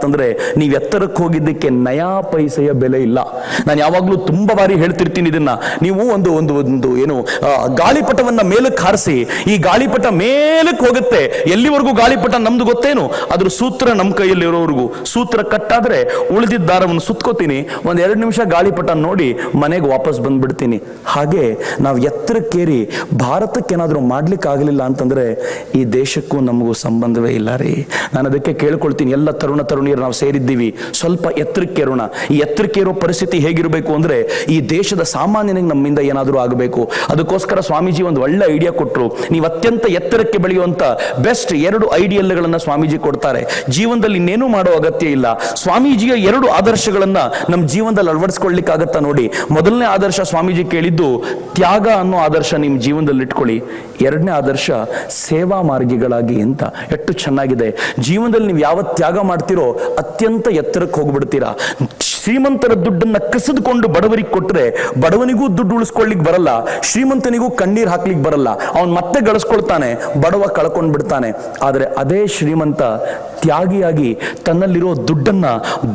ಅಂತಂದ್ರೆ ನೀವು ಎತ್ತರಕ್ಕೆ ಹೋಗಿದ್ದಕ್ಕೆ ನಯಾ ಪೈಸೆಯ ಬೆಲೆ ಇಲ್ಲ. ನಾನು ಯಾವಾಗಲೂ ತುಂಬಾ ಬಾರಿ ಹೇಳ್ತಿರ್ತೀನಿ ಇದನ್ನ. ನೀವು ಒಂದು ಒಂದು ಒಂದು ಏನು ಗಾಳಿಪಟವನ್ನ ಮೇಲಕ್ಕೆ ಹಾರಿಸಿ, ಈ ಗಾಳಿಪಟ ಮೇಲಕ್ಕೆ ಹೋಗುತ್ತೆ. ಎಲ್ಲಿವರೆಗೂ ಗಾಳಿಪಟ ನಮ್ದು ಗೊತ್ತೇನು? ಅದ್ರ ಸೂತ್ರ ನಮ್ಮ ಕೈಯಲ್ಲಿ ಇರೋವರೆಗೂ ಸೂತ್ರ ಕಟ್ಟಾದ್ರೆ ಉಳಿದಿದ್ದ ದಾರವನ್ನು ಸುತ್ಕೋತೀನಿ. ಒಂದ್ ಎರಡು ನಿಮಿಷ ಗಾಳಿಪಟ ನೋಡಿ ಮನೆಗೆ ವಾಪಸ್ ಬಂದ್ಬಿಡ್ತೀನಿ. ಹಾಗೆ ನಾವು ಎತ್ತರಕ್ಕೇರಿ ಭಾರತಕ್ಕೆ ಏನಾದರೂ ಮಾಡ್ಲಿಕ್ಕೆ ಆಗಲಿಲ್ಲ ಅಂತಂದ್ರೆ ಈ ದೇಶಕ್ಕೂ ನಮಗೂ ಸಂಬಂಧವೇ ಇಲ್ಲ ರೀ. ನಾನು ಅದಕ್ಕೆ ಕೇಳ್ಕೊಳ್ತೀನಿ. ಎಲ್ಲ ತರುಣ ತರುಣಿಯರು ನಾವು ಸೇರಿದ್ದೀವಿ. ಸ್ವಲ್ಪ ಎತ್ತರಕ್ಕೇರೋಣ ಈ ಎತ್ತರಕ್ಕೇರೋ ಪರಿಸ್ಥಿತಿ ಹೇಗಿರಬೇಕು ಅಂದ್ರೆ ಈ ದೇಶದ ಸಾಮಾನ್ಯನಿಗೆ ನಮ್ಮಿಂದ ಏನಾದರೂ ಆಗಬೇಕು. ಅದಕ್ಕೋಸ್ಕರ ಸ್ವಾಮೀಜಿ ಒಂದು ಒಳ್ಳೆ ಐಡಿಯಾ ಕೊಟ್ಟರು ನೀವು ಅತ್ಯಂತ ಎತ್ತರಕ್ಕೆ ಬೆಳೆಯುವಂತ ಬೆಸ್ಟ್ ಎರಡು ಐಡಿಯಲ್ಗಳನ್ನು ಸ್ವಾಮೀಜಿ ಕೊಡ್ತಾರೆ. ಜೀವನದಲ್ಲಿ ಇನ್ನೇನು ಮಾಡೋ ಅಗತ್ಯ ಇಲ್ಲ. ಸ್ವಾಮೀಜಿಯ ಎರಡು ಆದರ್ಶಗಳನ್ನ ನಮ್ಮ ಜೀವನದಲ್ಲಿ ಅಳವಡಿಸ್ಕೊಳ್ಳಿಕ್ಕಾಗತ್ತಾ ನೋಡಿ. ಮೊದಲನೇ ಆದರ್ಶ ಸ್ವಾಮೀಜಿ ಕೇಳಿದ್ದು, ತ್ಯಾಗ ಅನ್ನೋ ಆದರ್ಶ ನಿಮ್ಮ ಜೀವನದಲ್ಲಿ ಇಟ್ಕೊಳ್ಳಿ. ಎರಡನೇ ಆದರ್ಶ, ಸೇವಾ ಮಾರ್ಗಿಗಳಾಗಿ ಅಂತ. ಎಷ್ಟು ಚೆನ್ನಾಗಿದೆ. ಜೀವನದಲ್ಲಿ ನೀವು ಯಾವ ತ್ಯಾಗ ಮಾಡ್ತೀರೋ ಅತ್ಯಂತ ಎತ್ತರಕ್ಕೆ ಹೋಗ್ಬಿಡ್ತೀರಾ? ಶ್ರೀಮಂತರ ದುಡ್ಡನ್ನ ಕಸಿದುಕೊಂಡು ಬಡವರಿಗೆ ಕೊಟ್ಟರೆ ಬಡವನಿಗೂ ದುಡ್ಡು ಉಳಿಸ್ಕೊಳ್ಳಿಕ್ ಬರಲ್ಲ, ಶ್ರೀಮಂತನಿಗೂ ಕಣ್ಣೀರ್ ಹಾಕ್ಲಿಕ್ಕೆ ಬರಲ್ಲ. ಅವನ್ ಮತ್ತೆ ಗಳಿಸ್ಕೊಳ್ತಾನೆ, ಬಡವ ಕಳ್ಕೊಂಡು ಬಿಡ್ತಾನೆ. ಆದ್ರೆ ಅದೇ ಶ್ರೀಮಂತ ತ್ಯಾಗಿಯಾಗಿ ತನ್ನಲ್ಲಿರೋ ದುಡ್ಡನ್ನ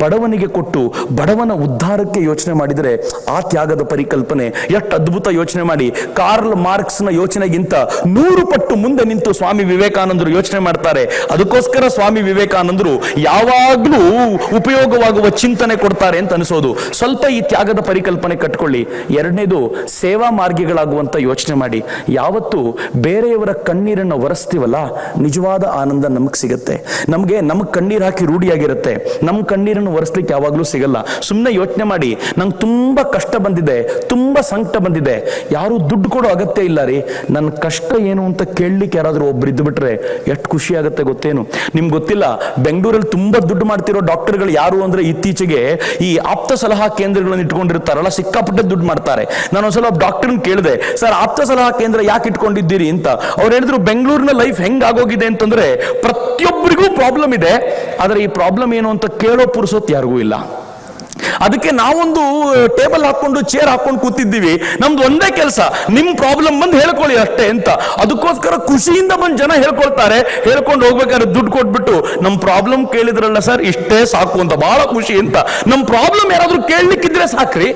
ಬಡವನಿಗೆ ಕೊಟ್ಟು ಬಡವನ ಉದ್ಧಾರಕ್ಕೆ ಯೋಚನೆ ಮಾಡಿದರೆ ಆ ತ್ಯಾಗದ ಪರಿಕಲ್ಪನೆ ಎಷ್ಟು ಅದ್ಭುತ ಯೋಚನೆ ಮಾಡಿ. ಕಾರ್ಲ್ ಮಾರ್ಕ್ಸ್ನ ಯೋಚನೆಗಿಂತ ನೂರು ಪಟ್ಟು ಮುಂದೆ ನಿಂತು ಸ್ವಾಮಿ ವಿವೇಕಾನಂದರು ಯೋಚನೆ ಮಾಡ್ತಾರೆ. ಅದಕ್ಕೋಸ್ಕರ ಸ್ವಾಮಿ ವಿವೇಕಾನಂದರು ಯಾವಾಗಲೂ ಉಪಯೋಗವಾಗುವ ಚಿಂತನೆ ಕೊಡ್ತಾರೆ. ಅಂತ ಅನಿಸೋದು. ಸ್ವಲ್ಪ ಈ ತ್ಯಾಗದ ಪರಿಕಲ್ಪನೆ ಕಟ್ಕೊಳ್ಳಿ. ಎರಡನೇದು, ಸೇವಾ ಮಾರ್ಗಿಗಳಾಗುವಂತ ಯೋಚನೆ ಮಾಡಿ. ಯಾವತ್ತು ಬೇರೆಯವರ ಕಣ್ಣೀರನ್ನು ಒರೆಸ್ತೀವಲ್ಲ, ನಿಜವಾದ ಆನಂದ ನಮಗೆ ಸಿಗುತ್ತೆ. ನಮಗೆ ನಮ್ಮ ಕಣ್ಣೀರು ಹಾಕಿ ರೂಢಿಯಾಗಿರುತ್ತೆ. ನಮ್ಮ ಕಣ್ಣೀರನ್ನು ಒರೆಸ್ಲಿಕ್ಕೆ ಯಾವಾಗಲೂ ಸಿಗಲ್ಲ. ಸುಮ್ಮನೆ ಯೋಚನೆ ಮಾಡಿ, ನಂಗೆ ತುಂಬಾ ಕಷ್ಟ ಬಂದಿದೆ, ತುಂಬಾ ಸಂಕಟ ಬಂದಿದೆ. ಯಾರು ದುಡ್ಡು ಕೊಡೋ ಅಗತ್ಯ ಇಲ್ಲ ರೀ. ನನ್ನ ಕಷ್ಟ ಏನು ಅಂತ ಕೇಳಲಿಕ್ಕೆ ಯಾರಾದರೂ ಒಬ್ರು ಇದ್ದು ಬಿಟ್ರೆ ಎಷ್ಟು ಖುಷಿ ಆಗುತ್ತೆ ಗೊತ್ತೇನು? ನಿಮ್ಗೆ ಗೊತ್ತಿಲ್ಲ ಬೆಂಗಳೂರಲ್ಲಿ ತುಂಬಾ ದುಡ್ಡು ಮಾಡ್ತಿರೋ ಡಾಕ್ಟರ್ಗಳು ಯಾರು ಅಂದ್ರೆ ಇತ್ತೀಚೆಗೆ ಆಪ್ತ ಸಲಹಾ ಕೇಂದ್ರಗಳನ್ನು ಇಟ್ಕೊಂಡಿರ್ತಾರಲ್ಲ ಸಿಕ್ಕಾಪಟ್ಟೆ ದುಡ್ಡು ಮಾಡ್ತಾರೆ. ನಾನು ಒಂದ್ಸಲ ಡಾಕ್ಟರ್ನ ಕೇಳಿದೆ, ಸರ್, ಆಪ್ತ ಸಲಹಾ ಕೇಂದ್ರ ಯಾಕೆ ಇಟ್ಕೊಂಡಿದ್ದೀರಿ? ಅಂತ. ಅವ್ರು ಹೇಳಿದ್ರು, ಬೆಂಗಳೂರಿನ ಲೈಫ್ ಹೆಂಗ್ ಆಗೋಗಿದೆ ಅಂತಂದ್ರೆ ಪ್ರತಿಯೊಬ್ಬರಿಗೂ ಪ್ರಾಬ್ಲಮ್ ಇದೆ. ಆದ್ರೆ ಈ ಪ್ರಾಬ್ಲಮ್ ಏನು ಅಂತ ಕೇಳೋ ಪುರುಸೊತ್ತು ಯಾರಿಗೂ ಇಲ್ಲ. ಅದಕ್ಕೆ ನಾವೊಂದು ಟೇಬಲ್ ಹಾಕೊಂಡು ಚೇರ್ ಹಾಕೊಂಡು ಕೂತಿದ್ದೀವಿ. ನಮ್ದು ಒಂದೇ ಕೆಲಸ, ನಿಮ್ ಪ್ರಾಬ್ಲಮ್ ಬಂದು ಹೇಳ್ಕೊಳ್ಳಿ ಅಷ್ಟೇ ಅಂತ. ಅದಕ್ಕೋಸ್ಕರ ಖುಷಿಯಿಂದ ಬಂದು ಜನ ಹೇಳ್ಕೊಳ್ತಾರೆ. ಹೇಳ್ಕೊಂಡು ಹೋಗ್ಬೇಕಾದ್ರೆ ದುಡ್ಡು ಕೊಟ್ಬಿಟ್ಟು, ನಮ್ ಪ್ರಾಬ್ಲಮ್ ಕೇಳಿದ್ರಲ್ಲ ಸರ್, ಇಷ್ಟೇ ಸಾಕು ಅಂತ ಬಹಳ ಖುಷಿ ಅಂತ. ನಮ್ ಪ್ರಾಬ್ಲಮ್ ಯಾರಾದ್ರೂ ಕೇಳಲಿಕ್ಕಿದ್ರೆ ಸಾಕ್ರಿ.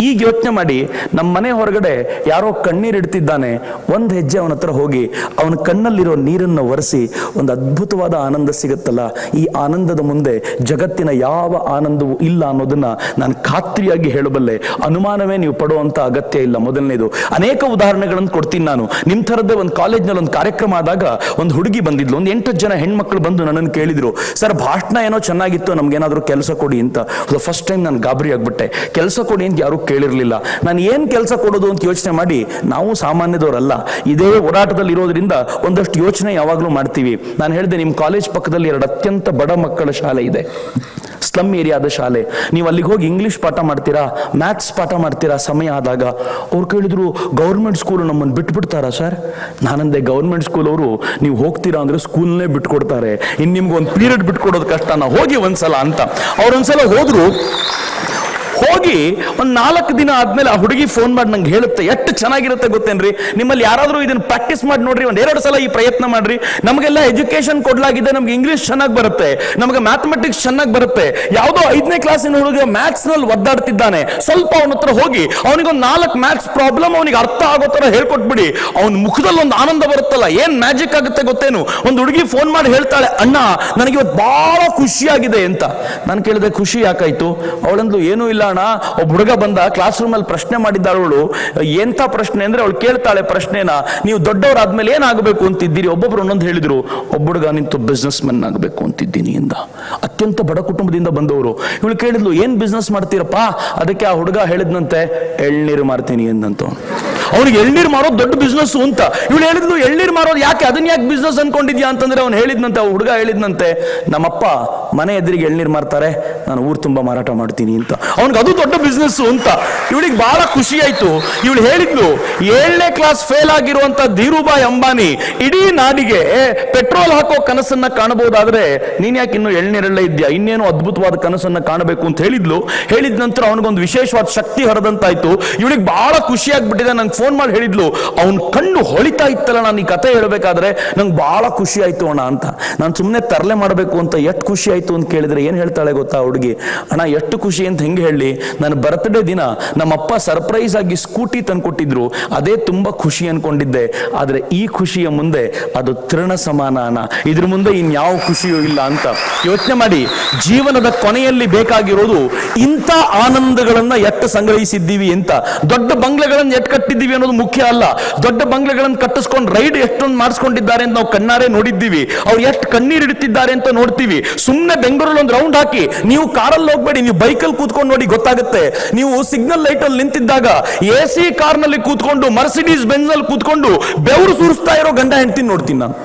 ಈಗ ಯೋಚನೆ ಮಾಡಿ ನಮ್ಮ ಮನೆ ಹೊರಗಡೆ ಯಾರೋ ಕಣ್ಣೀರು ಇಡ್ತಿದ್ದಾನೆ. ಒಂದು ಹೆಜ್ಜೆ ಅವನ ಹತ್ರ ಹೋಗಿ, ಅವನ ಕಣ್ಣಲ್ಲಿರೋ ನೀರನ್ನು ಒರೆಸಿ, ಒಂದು ಅದ್ಭುತವಾದ ಆನಂದ ಸಿಗುತ್ತಲ್ಲ? ಈ ಆನಂದದ ಮುಂದೆ ಜಗತ್ತಿನ ಯಾವ ಆನಂದವೂ ಇಲ್ಲ ಅನ್ನೋದನ್ನ ನಾನು ಖಾತ್ರಿಯಾಗಿ ಹೇಳಬಲ್ಲೆ. ಅನುಮಾನವೇ ನೀವು ಪಡುವಂತ ಅಗತ್ಯ ಇಲ್ಲ. ಮೊದಲನೇದು, ಅನೇಕ ಉದಾಹರಣೆಗಳನ್ನು ಕೊಡ್ತೀನಿ ನಾನು. ನಿಮ್ ಥರದ್ದೇ ಒಂದು ಕಾಲೇಜ್ನಲ್ಲಿ ಒಂದು ಕಾರ್ಯಕ್ರಮ ಆದಾಗ ಒಂದು ಹುಡುಗಿ ಬಂದಿದ್ಲು, ಒಂದು ಎಂಟು ಜನ ಹೆಣ್ಮಕ್ಳು ಬಂದು ನನ್ನನ್ನು ಕೇಳಿದ್ರು, ಸರ್, ಭಾಷಣ ಏನೋ ಚೆನ್ನಾಗಿತ್ತು, ನಮ್ಗೇನಾದ್ರೂ ಕೆಲಸ ಕೊಡಿ ಅಂತ. ಫಸ್ಟ್ ಟೈಮ್ ನಾನು ಗಾಬರಿ ಆಗ್ಬಿಟ್ಟೆ. ಕೆಲಸ ಕೊಡಿ ಅಂತ ಯಾರು ಕೇಳಿರ್ಲಿಲ್ಲ. ನಾನು ಏನು ಕೆಲಸ ಕೊಡೋದು ಅಂತ ಯೋಚನೆ ಮಾಡಿ, ನಾವು ಸಾಮಾನ್ಯದವರಲ್ಲ, ಇದೇ ಓಡಾಟದಲ್ಲಿ ಇರೋದ್ರಿಂದ ಒಂದಷ್ಟು ಯೋಚನೆ ಯಾವಾಗಲೂ ಮಾಡ್ತೀವಿ. ನಾನು ಹೇಳಿದೆ ನಿಮ್ಮ ಕಾಲೇಜ್ ಪಕ್ಕದಲ್ಲಿ ಎರಡು ಅತ್ಯಂತ ಬಡ ಮಕ್ಕಳ ಶಾಲೆ ಇದೆ. ಸ್ಲಮ್ ಏರಿಯಾದ ಶಾಲೆ. ನೀವು ಅಲ್ಲಿಗೆ ಹೋಗಿ ಇಂಗ್ಲಿಷ್ ಪಾಠ ಮಾಡ್ತೀರಾ, ಮ್ಯಾಥ್ಸ್ ಪಾಠ ಮಾಡ್ತೀರಾ, ಸಮಯ ಆದಾಗ? ಅವ್ರು ಕೇಳಿದ್ರು, ಗೌರ್ಮೆಂಟ್ ಸ್ಕೂಲ್ ನಮ್ಮನ್ನು ಬಿಟ್ಬಿಡ್ತಾರಾ ಸರ್? ನಾನಂದೆ, ಗೌರ್ಮೆಂಟ್ ಸ್ಕೂಲ್ ಅವರು, ನೀವು ಹೋಗ್ತೀರಾ ಅಂದ್ರೆ ಸ್ಕೂಲ್ನೇ ಬಿಟ್ಕೊಡ್ತಾರೆ. ಇನ್ನು ನಿಮ್ಗೆ ಒಂದು ಪೀರಿಯಡ್ ಬಿಟ್ಕೊಡೋದು ಕಷ್ಟ, ನಾ ಹೋಗಿ ಒಂದ್ಸಲ ಅಂತ. ಅವ್ರೊಂದ್ಸಲ ಹೋದ್ರು ಹೋಗಿ ಒಂದು ನಾಲ್ಕು ದಿನ ಆದ್ಮೇಲೆ ಆ ಹುಡುಗಿ ಫೋನ್ ಮಾಡಿ ನಂಗೆ ಹೇಳುತ್ತೆ, ಎಷ್ಟು ಚೆನ್ನಾಗಿರುತ್ತೆ ಗೊತ್ತೇನ್ರಿ? ನಿಮ್ಮಲ್ಲಿ ಯಾರಾದ್ರೂ ಇದನ್ನ ಪ್ರಾಕ್ಟೀಸ್ ಮಾಡಿ ನೋಡ್ರಿ, ಒಂದು ಎರಡು ಸಲ ಈ ಪ್ರಯತ್ನ ಮಾಡ್ರಿ. ನಮಗೆಲ್ಲ ಎಜುಕೇಶನ್ ಕೊಡ್ಲಾಗಿದೆ, ನಮ್ಗೆ ಇಂಗ್ಲಿಷ್ ಚೆನ್ನಾಗಿ ಬರುತ್ತೆ. ನಮಗೆ ಮ್ಯಾಥಮೆಟಿಕ್ಸ್ ಚೆನ್ನಾಗಿ ಬರುತ್ತೆ. ಯಾವುದೋ ಐದನೇ ಕ್ಲಾಸಿನ ಹುಡುಗ ಮ್ಯಾಥ್ಸ್ನಲ್ಲಿ ಒದ್ದಾಡ್ತಿದ್ದಾನೆ. ಸ್ವಲ್ಪ ಅವನ ಹತ್ರ ಹೋಗಿ, ಅವನಿಗೊಂದು ನಾಲ್ಕು ಮ್ಯಾಥ್ಸ್ ಪ್ರಾಬ್ಲಮ್ ಅವನಿಗೆ ಅರ್ಥ ಆಗೋ ತರ ಹೇಳ್ಕೊಟ್ಬಿಡಿ. ಅವನ ಮುಖದಲ್ಲಿ ಒಂದು ಆನಂದ ಬರುತ್ತಲ್ಲ, ಏನ್ ಮ್ಯಾಜಿಕ್ ಆಗುತ್ತೆ ಗೊತ್ತೇನು? ಒಂದು ಹುಡುಗಿ ಫೋನ್ ಮಾಡಿ ಹೇಳ್ತಾಳೆ, ಅಣ್ಣ ನನಗೆ ಇವತ್ತು ಬಹಳ ಖುಷಿಯಾಗಿದೆ ಅಂತ. ನಾನು ಕೇಳಿದೆ, ಖುಷಿ ಯಾಕಾಯ್ತು? ಅವಳಂದ್ಲು, ಏನೂ ಇಲ್ಲ ಅಣ್ಣ ಒಬ್ಬ ಹುಡುಗ ಬಂದ ಕ್ಲಾಸ್ ರೂಮ್ ಅಲ್ಲಿ ಪ್ರಶ್ನೆ ಮಾಡಿದ್ದಾಳು ಅವಳು ಎಂತ ಪ್ರಶ್ನೆ? ಅಂದ್ರೆ ಅವಳು ಕೇಳ್ತಾಳೆ ಪ್ರಶ್ನೆನ, ನೀವು ದೊಡ್ಡವರಾದ್ಮೇಲೆ ಏನಾಗಬೇಕು ಅಂತಿದ್ದೀರಿ? ಒಬ್ಬೊಬ್ರು ಒಂದೊಂದು ಹೇಳಿದ್ರು, ಒಬ್ಬ ಹುಡುಗ ನಿಂತು ಬಿಸ್ನೆಸ್ ಮೆನ್ ಆಗಬೇಕು ಅಂತಿದ್ದೀನಿ ಇಂದ. ಅತ್ಯಂತ ಬಡ ಕುಟುಂಬದಿಂದ ಬಂದವರು. ಇವಳು ಕೇಳಿದ್ಲು, ಏನ್ ಬಿಸ್ನೆಸ್ ಮಾಡ್ತೀರಪ್ಪ? ಅದಕ್ಕೆ ಆ ಹುಡುಗ ಹೇಳಿದ್ನಂತೆ, ಎಳ್ನೀರು ಮಾರ್ತೀನಿ ಎಂದಂತ. ಅವ್ನಿಗೆ ಎಳ್ನೀರು ಮಾರೋದು ದೊಡ್ಡ ಬಿಸ್ನೆಸ್ ಅಂತ. ಇವಳು ಹೇಳಿದ್ಲು, ಎಳ್ನೀರು ಮಾರೋದು ಯಾಕೆ? ಅದನ್ನ ಯಾಕೆ ಬಿಸ್ನೆಸ್ ಅನ್ಕೊಂಡಿದ್ಯಾ? ಅಂತಂದ್ರೆ ಅವ್ನು ಹೇಳಿದ್ನಂತೆ ಹುಡುಗ ಹೇಳಿದ್ನಂತೆ, ನಮ್ಮಪ್ಪ ಮನೆ ಎದುರಿಗೆ ಎಳ್ನೀರು ಮಾರ್ತಾರೆ, ನಾನು ಊರು ತುಂಬಾ ಮಾರಾಟ ಮಾಡ್ತೀನಿ ಅಂತ. ಅವ್ನಿಗೆ ಅದು ದೊಡ್ಡ ಬಿಸ್ನೆಸ್ ಅಂತ. ಇವಳಿಗೆ ಬಹಳ ಖುಷಿ ಆಯ್ತು. ಇವಳು ಹೇಳಿದ್ಲು, ಏಳನೇ ಕ್ಲಾಸ್ ಫೇಲ್ ಆಗಿರುವಂತ ಧೀರುಭಾಯ್ ಅಂಬಾನಿ ಇಡೀ ನಾಡಿಗೆ ಪೆಟ್ರೋಲ್ ಹಾಕೋ ಕನಸನ್ನ ಕಾಣಬಹುದಾದ್ರೆ ನೀನ್ ಯಾಕೆ ಇನ್ನು ಎಳ್ನೀರೆಲ್ಲ ಇದ್ಯಾ ಇನ್ನೇನು ಅದ್ಭುತವಾದ ಕನಸನ್ನ ಕಾಣಬೇಕು ಅಂತ ಹೇಳಿದ್ಲು. ಹೇಳಿದ ನಂತರ ಅವನಿಗೊಂದು ವಿಶೇಷವಾದ ಶಕ್ತಿ ಹರದಂತಾಯ್ತು. ಇವಳಿಗೆ ಬಹಳ ಖುಷಿ ಆಗ್ಬಿಟ್ಟಿದೆ. ನಂಗೆ ಫೋನ್ ಮಾಡಿ ಹೇಳಿದ್ಲು, ಅವನ ಕಣ್ಣು ಹೊಳಿತಾ ಇತ್ತಲ್ಲ, ನಾನು ಈ ಕತೆ ಹೇಳಬೇಕಾದ್ರೆ ನಂಗೆ ಬಹಳ ಖುಷಿ ಆಯ್ತು ಅಣ್ಣ ಅಂತ. ನಾನು ಸುಮ್ಮನೆ ತರಲೆ ಮಾಡಬೇಕು ಅಂತ ಎಷ್ಟು ಖುಷಿ ಆಯ್ತು ಅಂತ ಕೇಳಿದ್ರೆ ಏನು ಹೇಳ್ತಾಳೆ ಗೊತ್ತಾ ಹುಡುಗಿ? ಅಣ್ಣ, ಎಷ್ಟು ಖುಷಿ ಅಂತ ಹೆಂಗೆ ಹೇಳಿ. ನನ್ನ ಬರ್ತ್ಡೇ ದಿನ ನಮ್ಮಪ್ಪ ಸರ್ಪ್ರೈಸ್ ಆಗಿ ಸ್ಕೂಟಿ ತಂದ್ಕೊಟ್ಟಿದ್ರು. ಅದೇ ತುಂಬಾ ಖುಷಿ ಅನ್ಕೊಂಡಿದ್ದೆ. ಆದರೆ ಈ ಖುಷಿಯ ಮುಂದೆ ಅದು ತೃಣ ಸಮಾನ ಇದ್ರ ಮುಂದೆ ಇನ್ಯಾವ ಖುಷಿಯೂ ಇಲ್ಲ ಅಂತ ಯೋಚನೆ ಮಾಡಿ. ಜೀವನದ ಕೊನೆಯಲ್ಲಿ ಬೇಕಾಗಿರೋದು ಇಂಥ ಆನಂದಗಳನ್ನ ಎತ್ತ ಸಂಗ್ರಹಿಸಿದ್ದೀವಿ ಅಂತ. ದೊಡ್ಡ ಬಂಗ್ಲೆಗಳನ್ನ ಎಟ್ ಕಟ್ಟಿದ್ದೀವಿ ಅನ್ನೋದು ಮುಖ್ಯ ಅಲ್ಲ. ದೊಡ್ಡ ಬಂಗ್ಲೆಗಳನ್ನು ಕಟ್ಟಿಸ್ಕೊಂಡು ರೈಡ್ ಎಷ್ಟೊಂದು ಮಾಡಿಸ್ಕೊಂಡಿದ್ದಾರೆ ಅಂತ ನಾವು ಕಣ್ಣಾರೆ ನೋಡಿದ್ದೀವಿ. ಅವ್ರು ಎಷ್ಟು ಕಣ್ಣೀರು ಇಡುತ್ತಿದ್ದಾರೆ ಅಂತ ನೋಡ್ತೀವಿ. ಸುಮ್ಮನೆ ಬೆಂಗಳೂರಲ್ಲಿ ಒಂದು ರೌಂಡ್ ಹಾಕಿ, ನೀವು ಕಾರಲ್ಲಿ ಹೋಗ್ಬೇಡಿ, ನೀವು ಬೈಕಲ್ಲಿ ಕೂತ್ಕೊಂಡು ನೋಡಿ ಗೊತ್ತಾಗುತ್ತೆ. ನೀವು ಸಿಗ್ನಲ್ ಲೈಟ್ ಅಲ್ಲಿ ನಿಂತಿದ್ದಾಗ ಎ ಸಿ ಕಾರ್ನಲ್ಲಿ ಕೂತ್ಕೊಂಡು, ಮರ್ಸಿಡೀಸ್ ಬೆಂಜ್ ಅಲ್ಲಿ ಕೂತ್ಕೊಂಡು ಬೆವರು ಸುರಿಸ್ತಾ ಇರೋ ಗಂಡ ಹೆಂಡತಿ ನೋಡ್ತೀನಿ ನಾನು.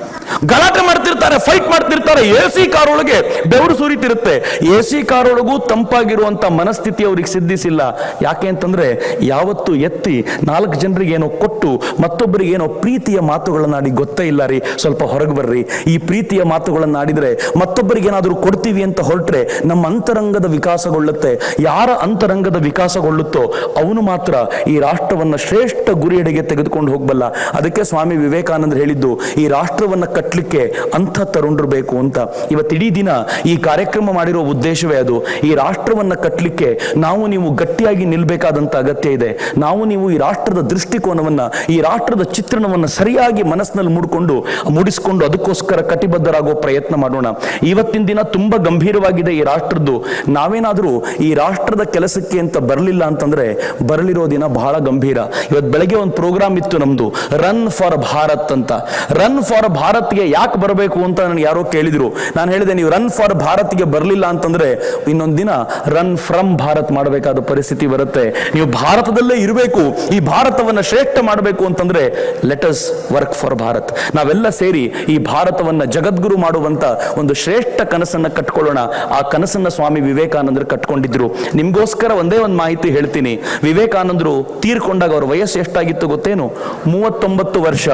ಗಲಾಟೆ ಮಾಡ್ತಿರ್ತಾರೆ ಫೈಟ್ ಮಾಡ್ತಿರ್ತಾರೆ, ಎ ಸಿ ಒಳಗೆ ಬೆವರು ಸುರಿತಿರುತ್ತೆ. ಎ ಸಿ ಕಾರ್ ಒಳಗೂ ತಂಪಾಗಿರುವಂತ ಮನಸ್ಥಿತಿ ಅವ್ರಿಗೆ ಸಿದ್ಧಿಸಿಲ್ಲ. ಯಾಕೆ ಅಂತಂದ್ರೆ ಯಾವತ್ತು ಎತ್ತಿ ನಾಲ್ಕು ಜನರಿಗೆ ಏನೋ ಕೊಟ್ಟು ಮತ್ತೊಬ್ಬರಿಗೆ ಏನೋ ಪ್ರೀತಿಯ ಮಾತುಗಳನ್ನಾಡಿ ಗೊತ್ತೇ ಇಲ್ಲ ರೀ, ಸ್ವಲ್ಪ ಹೊರಗೆ ಬರ್ರಿ. ಈ ಪ್ರೀತಿಯ ಮಾತುಗಳನ್ನ ಆಡಿದ್ರೆ ಮತ್ತೊಬ್ಬರಿಗೆ ಏನಾದರೂ ಕೊಡ್ತೀವಿ ಅಂತ ಹೊರಟ್ರೆ ನಮ್ಮ ಅಂತರಂಗದ ವಿಕಾಸಗೊಳ್ಳುತ್ತೆ. ಯಾರ ಅಂತರಂಗದ ವಿಕಾಸಗೊಳ್ಳುತ್ತೋ ಅವನು ಮಾತ್ರ ಈ ರಾಷ್ಟ್ರವನ್ನ ಶ್ರೇಷ್ಠ ಗುರಿಯೆಡೆಗೆ ತೆಗೆದುಕೊಂಡು ಹೋಗಬಲ್ಲ. ಅದಕ್ಕೆ ಸ್ವಾಮಿ ವಿವೇಕಾನಂದರು ಹೇಳಿದ್ದು, ಈ ರಾಷ್ಟ್ರವನ್ನ ಕಟ್ಟಲಿಕ್ಕೆ ಅಂಥ ತರುಣರು ಬೇಕು ಅಂತ. ಇವತ್ತಿಡೀ ದಿನ ಈ ಕಾರ್ಯಕ್ರಮ ಮಾಡಿರೋ ಉದ್ದೇಶವೇ ಅದು. ಈ ರಾಷ್ಟ್ರವನ್ನ ಕಟ್ಟಲಿಕ್ಕೆ ನಾವು ನೀವು ಗಟ್ಟಿಯಾಗಿ ನಿಲ್ಲಬೇಕಾದಂಥ ಅಗತ್ಯ ಇದೆ. ನಾವು ನೀವು ಈ ರಾಷ್ಟ್ರದ ದೃಷ್ಟಿಕೋನವನ್ನ, ಈ ರಾಷ್ಟ್ರದ ಚಿತ್ರಣವನ್ನ ಸರಿಯಾಗಿ ಮನಸ್ಸಿನಲ್ಲಿ ಮೂಡಿಕೊಂಡು, ಮೂಡಿಸಿಕೊಂಡು ಅದಕ್ಕೋಸ್ಕರ ಕಟಿಬದ್ಧರಾಗೋ ಪ್ರಯತ್ನ ಮಾಡೋಣ. ಇವತ್ತಿನ ದಿನ ತುಂಬಾ ಗಂಭೀರವಾಗಿದೆ ಈ ರಾಷ್ಟ್ರದ್ದು. ನಾವೇನಾದರೂ ಈ ರಾಷ್ಟ್ರದ ಕೆಲಸಕ್ಕೆ ಅಂತ ಬರಲಿಲ್ಲ ಅಂತಂದ್ರೆ ಬರಲಿರೋ ದಿನ ಬಹಳ ಗಂಭೀರ. ಇವತ್ತು ಬೆಳಗ್ಗೆ ಒಂದು ಪ್ರೋಗ್ರಾಮ್ ಇತ್ತು ನಮ್ದು. ರನ್ ಫಾರ್ ಭಾರತ್ ಅಂತ. ರನ್ ಫಾರ್ ಭಾರತ್ಗೆ ಯಾಕೆ ಬರಬೇಕು ಅಂತ ನನಗೆ ಯಾರೋ ಕೇಳಿದ್ರು. ನಾನು ಹೇಳಿದೆ, ನೀವು ರನ್ ಫಾರ್ ಭಾರತ್ಗೆ ಬರಲಿಲ್ಲ ಅಂತಂದ್ರೆ ಇನ್ನೊಂದು ದಿನ ರನ್ ಫ್ರಮ್ ಭಾರತ್ ಮಾಡಬೇಕಾದ ಪರಿಸ್ಥಿತಿ ಬರುತ್ತೆ. ನೀವು ಭಾರತದಲ್ಲೇ ಇರಬೇಕು. ಈ ಭಾರತವನ್ನ ಶ್ರೇಷ್ಠ ಮಾಡಬೇಕು ಅಂತಂದ್ರೆ ಲೆಟಸ್ ವರ್ಕ್ ಫಾರ್ ಭಾರತ್. ನಾವೆಲ್ಲ ಸೇರಿ ಈ ಭಾರತವನ್ನ ಜಗದ್ಗುರು ಮಾಡುವಂತ ಒಂದು ಶ್ರೇಷ್ಠ ಕನಸನ್ನ ಕಟ್ಕೊಳ್ಳೋಣ. ಆ ಕನಸನ್ನ ಸ್ವಾಮಿ ವಿವೇಕಾನಂದರು ಕಟ್ಕೊಂಡಿದ್ರು. ನಿಮ್ಗೋಸ್ಕರ ಒಂದೇ ಒಂದು ಮಾಹಿತಿ ಹೇಳ್ತೀನಿ. ವಿವೇಕಾನಂದರು ತೀರ್ಕೊಂಡಾಗ ಅವ್ರ ವಯಸ್ಸು ಎಷ್ಟಾಗಿತ್ತು ಗೊತ್ತೇನು? ಮೂವತ್ತೊಂಬತ್ತು ವರ್ಷ.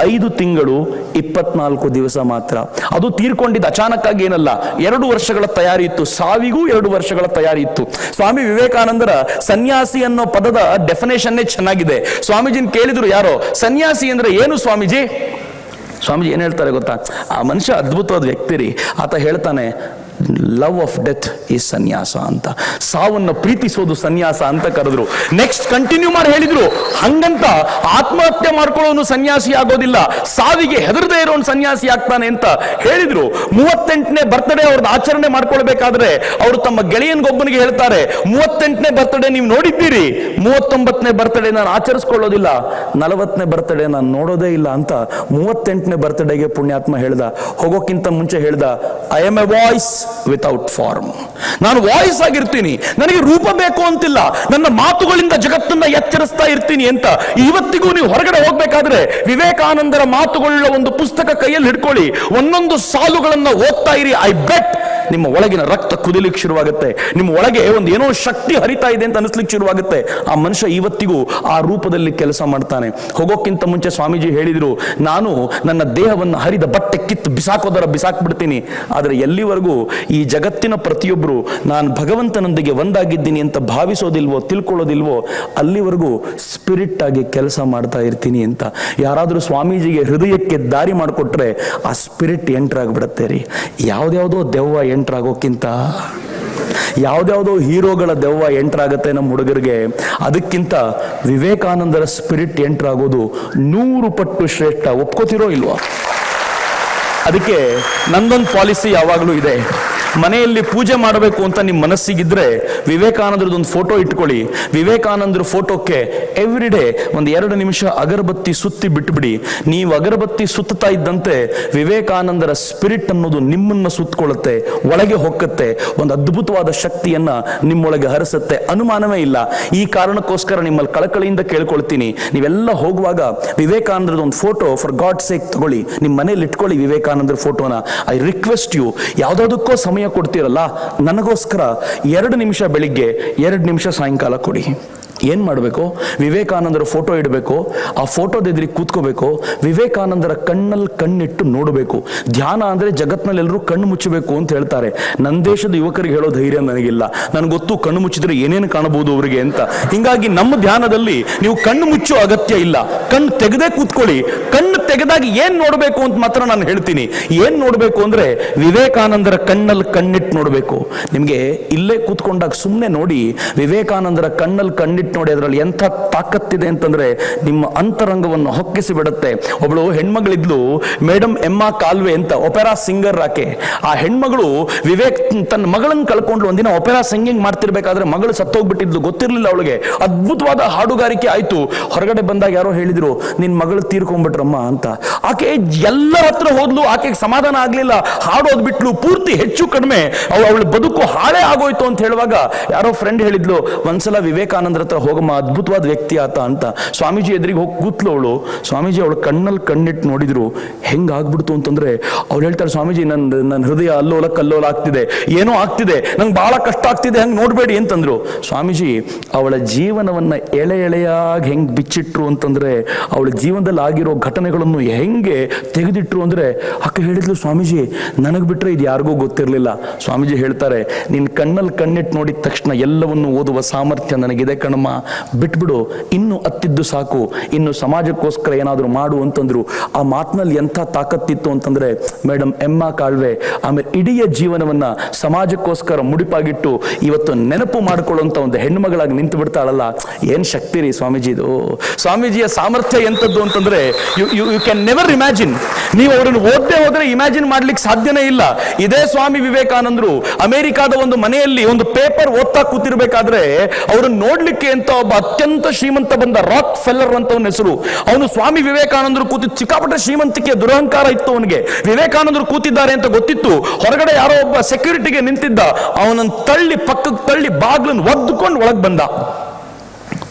ಐದು ತಿಂಗಳು ಇಪ್ಪತ್ನಾಲ್ಕು ದಿವಸ ಮಾತ್ರ. ಅದು ತೀರ್ಕೊಂಡಿದ್ದು. ಅಚಾನಕ್ಕಾಗಿ ಏನಲ್ಲ, ಎರಡು ವರ್ಷಗಳ ತಯಾರಿ ಇತ್ತು. ಸಾವಿಗೂ ಎರಡು ವರ್ಷಗಳ ತಯಾರಿ ಇತ್ತು. ಸ್ವಾಮಿ ವಿವೇಕಾನಂದರ ಸನ್ಯಾಸಿ ಅನ್ನೋ ಪದದ ಡೆಫಿನೇಷನ್ನೇ ಚೆನ್ನಾಗಿದೆ. ಸ್ವಾಮೀಜಿನ ಕೇಳಿದ್ರು ಯಾರೋ, ಸನ್ಯಾಸಿ ಅಂದ್ರೆ ಏನು ಸ್ವಾಮೀಜಿ? ಸ್ವಾಮೀಜಿ ಏನು ಹೇಳ್ತಾರೆ ಗೊತ್ತಾ? ಆ ಮನುಷ್ಯ ಅದ್ಭುತವಾದ ವ್ಯಕ್ತಿ ರೀ. ಆತ ಹೇಳ್ತಾನೆ ಲವ್ ಆಫ್ ಡೆತ್ ಈ ಸನ್ಯಾಸ ಅಂತ. ಸಾವನ್ನ ಪ್ರೀತಿಸೋದು ಸನ್ಯಾಸ ಅಂತ ಕರೆದ್ರು. ನೆಕ್ಸ್ಟ್ ಕಂಟಿನ್ಯೂ ಮಾಡಿ ಹೇಳಿದ್ರು. ಹಂಗಂತ ಆತ್ಮಹತ್ಯೆ ಮಾಡ್ಕೊಳ್ಳೋನು ಸನ್ಯಾಸಿ ಆಗೋದಿಲ್ಲ. ಸಾವಿಗೆ ಹೆದರದೇ ಇರೋನು ಸನ್ಯಾಸಿ ಆಗ್ತಾನೆ ಅಂತ ಹೇಳಿದ್ರು. ಮೂವತ್ತೆಂಟನೇ ಬರ್ತ್ಡೇ ಅವ್ರದ್ದು ಆಚರಣೆ ಮಾಡ್ಕೊಳ್ಬೇಕಾದ್ರೆ ಅವರು ತಮ್ಮ ಗೆಳೆಯನ್ಗೊಬ್ಬನಿಗೆ ಹೇಳ್ತಾರೆ, ಮೂವತ್ತೆಂಟನೇ ಬರ್ತ್ಡೇ ನೀವು ನೋಡಿದ್ದೀರಿ. ಮೂವತ್ತೊಂಬತ್ತನೇ ಬರ್ತ್ಡೇ ನಾನು ಆಚರಿಸ್ಕೊಳ್ಳೋದಿಲ್ಲ. ನಲವತ್ತನೇ ಬರ್ತ್ಡೇ ನಾನು ನೋಡೋದೇ ಇಲ್ಲ ಅಂತ ಮೂವತ್ತೆಂಟನೇ ಬರ್ತ್ಡೇಗೆ ಪುಣ್ಯಾತ್ಮ ಹೇಳ್ದ. ಹೋಗೋಕ್ಕಿಂತ ಮುಂಚೆ ಹೇಳ್ದ I am a voice without form ನಾನು ವಾಯ್ಸ್ ಆಗಿರ್ತೀನಿ. ನನಗೆ ರೂಪ ಬೇಕು ಅಂತಿಲ್ಲ. ನನ್ನ ಮಾತುಗಳಿಂದ ಜಗತ್ತನ್ನ ಎಚ್ಚರಿಸ್ತಾ ಇರ್ತೀನಿ ಅಂತ ಇವತ್ತಿಗೂ ನೀವು ಹೊರಗಡೆ ಹೋಗ್ಬೇಕಾದ್ರೆ ವಿವೇಕಾನಂದರ ಮಾತುಗಳ ಒಂದು ಪುಸ್ತಕ ಕೈಯಲ್ಲಿ ಹಿಡ್ಕೊಳ್ಳಿ. ಒಂದೊಂದು ಸಾಲುಗಳನ್ನ ಓದ್ತಾ ಇರಿ ಐ ಬೆಟ್ ನಿಮ್ಮ ಒಳಗಿನ ರಕ್ತ ಕುದಿಲಿಕ್ಕೆ ಶುರುವಾಗುತ್ತೆ. ನಿಮ್ಮ ಒಳಗೆ ಒಂದು ಏನೋ ಶಕ್ತಿ ಹರಿತಾ ಇದೆ ಅಂತ ಅನಿಸ್ಲಿಕ್ಕೆ ಶುರುವಾಗುತ್ತೆ. ಆ ಮನುಷ್ಯ ಇವತ್ತಿಗೂ ಆ ರೂಪದಲ್ಲಿ ಕೆಲಸ ಮಾಡ್ತಾನೆ. ಹೋಗೋಕ್ಕಿಂತ ಮುಂಚೆ ಸ್ವಾಮೀಜಿ ಹೇಳಿದ್ರು, ನಾನು ನನ್ನ ದೇಹವನ್ನು ಹರಿದ ಬಟ್ಟೆ ಕಿತ್ತು ಬಿಸಾಕೋದರ ಬಿಸಾಕ್ಬಿಡ್ತೀನಿ. ಆದರೆ ಎಲ್ಲಿವರೆಗೂ ಈ ಜಗತ್ತಿನ ಪ್ರತಿಯೊಬ್ಬರು ನಾನು ಭಗವಂತನೊಂದಿಗೆ ಒಂದಾಗಿದ್ದೀನಿ ಅಂತ ಭಾವಿಸೋದಿಲ್ವೋ, ತಿಳ್ಕೊಳ್ಳೋದಿಲ್ವೋ, ಅಲ್ಲಿವರೆಗೂ ಸ್ಪಿರಿಟ್ ಆಗಿ ಕೆಲಸ ಮಾಡ್ತಾ ಇರ್ತೀನಿ ಅಂತ. ಯಾರಾದರೂ ಸ್ವಾಮೀಜಿಗೆ ಹೃದಯಕ್ಕೆ ದಾರಿ ಮಾಡಿಕೊಟ್ರೆ ಆ ಸ್ಪಿರಿಟ್ ಎಂಟರ್ ಆಗಿಬಿಡುತ್ತೆ ರೀ. ಯಾವ್ದಾವುದೋ ದೆವ್ವ ಎಂಟರ್ ಆಗೋಕ್ಕಿಂತ ಯಾವ್ದ್ಯಾವುದೋ ಹೀರೋಗಳ ದೆವ್ವ ಎಂಟರ್ ಆಗುತ್ತೆ ನಮ್ಮ ಹುಡುಗರಿಗೆ, ಅದಕ್ಕಿಂತ ವಿವೇಕಾನಂದರ ಸ್ಪಿರಿಟ್ ಎಂಟರ್ ಆಗೋದು ನೂರು ಪಟ್ಟು ಶ್ರೇಷ್ಠ. ಒಪ್ಕೋತಿರೋ ಇಲ್ವಾ? ಅದಕ್ಕೆ ನಂದೊಂದು ಪಾಲಿಸಿ ಯಾವಾಗಲೂ ಇದೆ. ಮನೆಯಲ್ಲಿ ಪೂಜೆ ಮಾಡಬೇಕು ಅಂತ ನಿಮ್ಮ ಮನಸ್ಸಿಗಿದ್ರೆ ಒಂದು ಫೋಟೋ ಇಟ್ಕೊಳ್ಳಿ. ವಿವೇಕಾನಂದರ ಫೋಟೋಕ್ಕೆ ಎವ್ರಿ ಡೇ ಒಂದು ಎರಡು ನಿಮಿಷ ಅಗರಬತ್ತಿ ಸುತ್ತಿ ಬಿಟ್ಬಿಡಿ. ನೀವು ಅಗರಬತ್ತಿ ಸುತ್ತಾ ಇದ್ದಂತೆ ವಿವೇಕಾನಂದರ ಸ್ಪಿರಿಟ್ ಅನ್ನೋದು ನಿಮ್ಮನ್ನ ಸುತ್ತಕೊಳ್ಳುತ್ತೆ ಒಳಗೆ ಹೊಕ್ಕತ್ತೆ. ಒಂದು ಅದ್ಭುತವಾದ ಶಕ್ತಿಯನ್ನ ನಿಮ್ಮೊಳಗೆ ಹರಿಸುತ್ತೆ. ಅನುಮಾನವೇ ಇಲ್ಲ. ಈ ಕಾರಣಕ್ಕೋಸ್ಕರ ನಿಮ್ಮಲ್ಲಿ ಕಳಕಳಿಯಿಂದ ಕೇಳ್ಕೊಳ್ತೀನಿ. ನೀವೆಲ್ಲ ಹೋಗುವಾಗ ವಿವೇಕಾನಂದರದ ಒಂದು ಫೋಟೋ ಫಾರ್ ಗಾಡ್ ಸೇಕ್ ತಗೊಳ್ಳಿ. ನಿಮ್ಮ ಮನೇಲಿ ಇಟ್ಕೊಳ್ಳಿ ವಿವೇಕಾನಂದರ ಫೋಟೋನ. ಐ ರಿಕ್ವೆಸ್ಟ್ ಯು ಯಾವುದಾದಕ್ಕೋ ಸಮಯ ಕೊಡ್ತೀರಲ್ಲ ನನಗೋಸ್ಕರ ಎರಡು ನಿಮಿಷ ಬೆಳಿಗ್ಗೆ ಎರಡು ನಿಮಿಷ ಸಾಯಂಕಾಲ ಕೊಡಿ. ಏನ್ ಮಾಡಬೇಕು? ವಿವೇಕಾನಂದರ ಫೋಟೋ ಇಡಬೇಕು. ಆ ಫೋಟೋದ ಎದುರಿಗೆ ಕೂತ್ಕೋಬೇಕು. ವಿವೇಕಾನಂದರ ಕಣ್ಣಲ್ಲಿ ಕಣ್ಣಿಟ್ಟು ನೋಡಬೇಕು. ಧ್ಯಾನ ಅಂದ್ರೆ ಜಗತ್ನಲ್ಲಿ ಎಲ್ಲರೂ ಕಣ್ಣು ಮುಚ್ಚಬೇಕು ಅಂತ ಹೇಳ್ತಾರೆ. ನನ್ನ ದೇಶದ ಯುವಕರಿಗೆ ಹೇಳೋ ಧೈರ್ಯ ನನಗಿಲ್ಲ. ನನಗೆ ಗೊತ್ತು ಕಣ್ಣು ಮುಚ್ಚಿದ್ರೆ ಏನೇನು ಕಾಣಬಹುದು ಅವರಿಗೆ ಅಂತ. ಹಿಂಗಾಗಿ ನಮ್ಮ ಧ್ಯಾನದಲ್ಲಿ ನೀವು ಕಣ್ಣು ಮುಚ್ಚೋ ಅಗತ್ಯ ಇಲ್ಲ. ಕಣ್ಣು ತೆಗೆದೇ ಕೂತ್ಕೊಳ್ಳಿ. ಕಣ್ಣು ತೆಗೆದಾಗ ಏನ್ ನೋಡಬೇಕು ಅಂತ ಮಾತ್ರ ನಾನು ಹೇಳ್ತೀನಿ. ಏನ್ ನೋಡಬೇಕು ಅಂದ್ರೆ ವಿವೇಕಾನಂದರ ಕಣ್ಣಲ್ಲಿ ಕಣ್ಣಿಟ್ಟು ನೋಡಬೇಕು. ನಿಮಗೆ ಇಲ್ಲೇ ಕೂತ್ಕೊಂಡಾಗ ಸುಮ್ಮನೆ ನೋಡಿ ವಿವೇಕಾನಂದರ ಕಣ್ಣಲ್ಲಿ ಕಣ್ಣಿಟ್ಟು ನೋಡಿ ಅದರಲ್ಲಿ ಎಂಥ ತಾಕತ್ತಿದೆ ಅಂತಂದ್ರೆ ನಿಮ್ಮ ಅಂತರಂಗವನ್ನು ಹೊಕ್ಕಿಸಿ ಬಿಡುತ್ತೆ ಒಬ್ಬಳು ಹೆಣ್ಮಗಳಿದ್ಲು ಮೇಡಮ್ ಎಮ್ಮ ಕಾಲ್ವೆ ಅಂತ ಒಪೆರಾ ಸಿಂಗರ್ ಆಕೆ. ಆ ಹೆಣ್ಮಗಳು ವಿವೇಕ್ ತನ್ನ ಮಗಳನ್ನ ಕಳ್ಕೊಂಡ್ಲು ಒಂದಿನ ಒಪೆರಾ ಸಿಂಗಿಂಗ್ ಮಾಡ್ತಿರ್ಬೇಕಾದ್ರೆ ಮಗಳು ಸತ್ತೋಗ್ಬಿಟ್ಟಿದ್ಲು, ಗೊತ್ತಿರ್ಲಿಲ್ಲ ಅವಳಿಗೆ. ಅದ್ಭುತವಾದ ಹಾಡುಗಾರಿಕೆ ಆಯ್ತು. ಹೊರಗಡೆ ಬಂದಾಗ ಯಾರೋ ಹೇಳಿದ್ರು, ನಿನ್ ಮಗಳು ತೀರ್ಕೊಂಡ್ಬಿಟ್ರಮ್ಮ ಅಂತ. ಆಕೆ ಎಲ್ಲರ ಹತ್ರ ಹೋದ್ಲು, ಆಕೆಗೆ ಸಮಾಧಾನ ಆಗ್ಲಿಲ್ಲ. ಹಾಡೋದ್ ಬಿಟ್ಲು, ಪೂರ್ತಿ ಹೆಚ್ಚು ಕಡಿಮೆ. ಅವಳ ಬದುಕು ಹಾಳೆ ಆಗೋಯ್ತು ಅಂತ ಹೇಳುವಾಗ ಯಾರೋ ಫ್ರೆಂಡ್ ಹೇಳಿದ್ಲು, ಒಂದ್ಸಲ ವಿವೇಕಾನಂದರ ಹತ್ರ ಹೋಗಮ್ಮ ಅದ್ಭುತವಾದ ವ್ಯಕ್ತಿ ಆತ ಅಂತ. ಸ್ವಾಮೀಜಿ ಎದುರಿಗೆ ಹೋಗಿ ಕೂತ್ಲು ಅವಳು. ಸ್ವಾಮೀಜಿ ಅವಳು ಕಣ್ಣಲ್ಲಿ ಕಣ್ಣಿಟ್ಟು ನೋಡಿದ್ರು. ಹೆಂಗ್ ಆಗ್ಬಿಡ್ತು ಅಂತಂದ್ರೆ, ಅವ್ರು ಹೇಳ್ತಾರೆ, ಸ್ವಾಮೀಜಿ ನನ್ನ ನನ್ನ ಹೃದಯ ಅಲ್ಲೋಲ ಕಲ್ಲೋಲ ಆಗ್ತಿದೆ. ಏನೋ ಆಗ್ತಿದೆ. ನಂಗೆ ಬಹಳ ಕಷ್ಟ ಆಗ್ತಿದೆ. ಹಂಗೆ ನೋಡಬೇಡಿ ಅಂತಂದ್ರು. ಸ್ವಾಮೀಜಿ, ಅವಳ ಜೀವನವನ್ನ ಎಳೆ ಎಳೆಯಾಗಿ ಹೆಂಗ್ ಬಿಚ್ಚಿಟ್ರು ಅಂತಂದ್ರೆ, ಅವಳ ಜೀವನದಲ್ಲಿ ಆಗಿರೋ ಘಟನೆಗಳನ್ನು ಹೆಂಗೆ ತೆಗೆದಿಟ್ರು ಅಂದ್ರೆ, ಅಕ್ಕ ಹೇಳಿದ್ಲು, ಸ್ವಾಮೀಜಿ, ನನಗೆ ಬಿಟ್ರೆ ಇದು ಯಾರಿಗೂ ಗೊತ್ತಿರಲಿಲ್ಲ. ಸ್ವಾಮೀಜಿ ಹೇಳ್ತಾರೆ ನಿನ್ನ ಕಣ್ಣಲ್ಲಿ ಕಣ್ಣಿಟ್ಟು ನೋಡಿದ ತಕ್ಷಣ ಎಲ್ಲವನ್ನು ಓದುವ ಸಾಮರ್ಥ್ಯ ನನಗಿದೆ ಕಣಮ್ಮ. ಬಿಟ್ಬಿಡು, ಇನ್ನು ಅತ್ತಿದ್ದು ಸಾಕು, ಇನ್ನು ಸಮಾಜಕ್ಕೋಸ್ಕರ ಏನಾದರೂ ಮಾಡು ಅಂತಂದ್ರು, ಆ ಮಾತಿನಲ್ಲಿ ಎಂಥ ತಾಕತ್ತಿತ್ತು ಅಂತಂದ್ರೆ ಮೇಡಮ್ ಎಮ್ಮ ಕಾಳ್ವೆ, ಆಮೇಲೆ ಇಡೀ ಜೀವನವನ್ನ ಸಮಾಜಕ್ಕೋಸ್ಕರ ಮುಡಿಪಾಗಿಟ್ಟು ಇವತ್ತು ನೆನಪು ಮಾಡಿಕೊಳ್ಳುವಂಥ ಒಂದು ಹೆಣ್ಣುಮಗಳಾಗಿ ನಿಂತು ಬಿಡ್ತಾಳಲ್ಲ ಏನ್ ಶಕ್ತಿ ರೀ ಸ್ವಾಮೀಜಿದು ಸ್ವಾಮೀಜಿಯ ಸಾಮರ್ಥ್ಯ ಎಂಥದ್ದು ಅಂತಂದ್ರೆ you you you can never imagine ನೀವು ಅವರನ್ನು ಓದದೆ ಹೋದ್ರೆ ಇಮ್ಯಾಜಿನ್ ಮಾಡ್ಲಿಕ್ಕೆ ಸಾಧ್ಯನೇ ಇಲ್ಲ. ಇದೇ ಸ್ವಾಮಿ ವಿವೇಕಾನಂದರು, ಅಮೆರಿಕಾದ ಒಂದು ಮನೆಯಲ್ಲಿ ಒಂದು ಪೇಪರ್ ಓದ್ತಾ ಕೂತಿರ್ಬೇಕಾದ್ರೆ, ಅವರನ್ನು ನೋಡ್ಲಿಕ್ಕೆ ಅಂತ ಒಬ್ಬ ಅತ್ಯಂತ ಶ್ರೀಮಂತ ಬಂದ ರಾಕ್ ಫೆಲ್ಲರ್ ಅಂತ ಅವನ ಹೆಸರು. ಅವನು ಸ್ವಾಮಿ ವಿವೇಕಾನಂದರು ಕೂತಿ ಚಿಕ್ಕಾಪಟ್ಟ ಶ್ರೀಮಂತಿಕೆ ದುರಹಂಕಾರ ಇತ್ತು ಅವನಿಗೆ. ವಿವೇಕಾನಂದರು ಕೂತಿದ್ದಾರೆ ಅಂತ ಗೊತ್ತಿತ್ತು. ಹೊರಗಡೆ ಯಾರೋ ಒಬ್ಬ ಸೆಕ್ಯೂರಿಟಿಗೆ ನಿಂತಿದ್ದ. ಅವನನ್ನು ತಳ್ಳಿ ಪಕ್ಕಕ್ಕೆ ತಳ್ಳಿ ಬಾಗ್ಲನ್ನು ಒದ್ದುಕೊಂಡು ಒಳಗೆ ಬಂದ.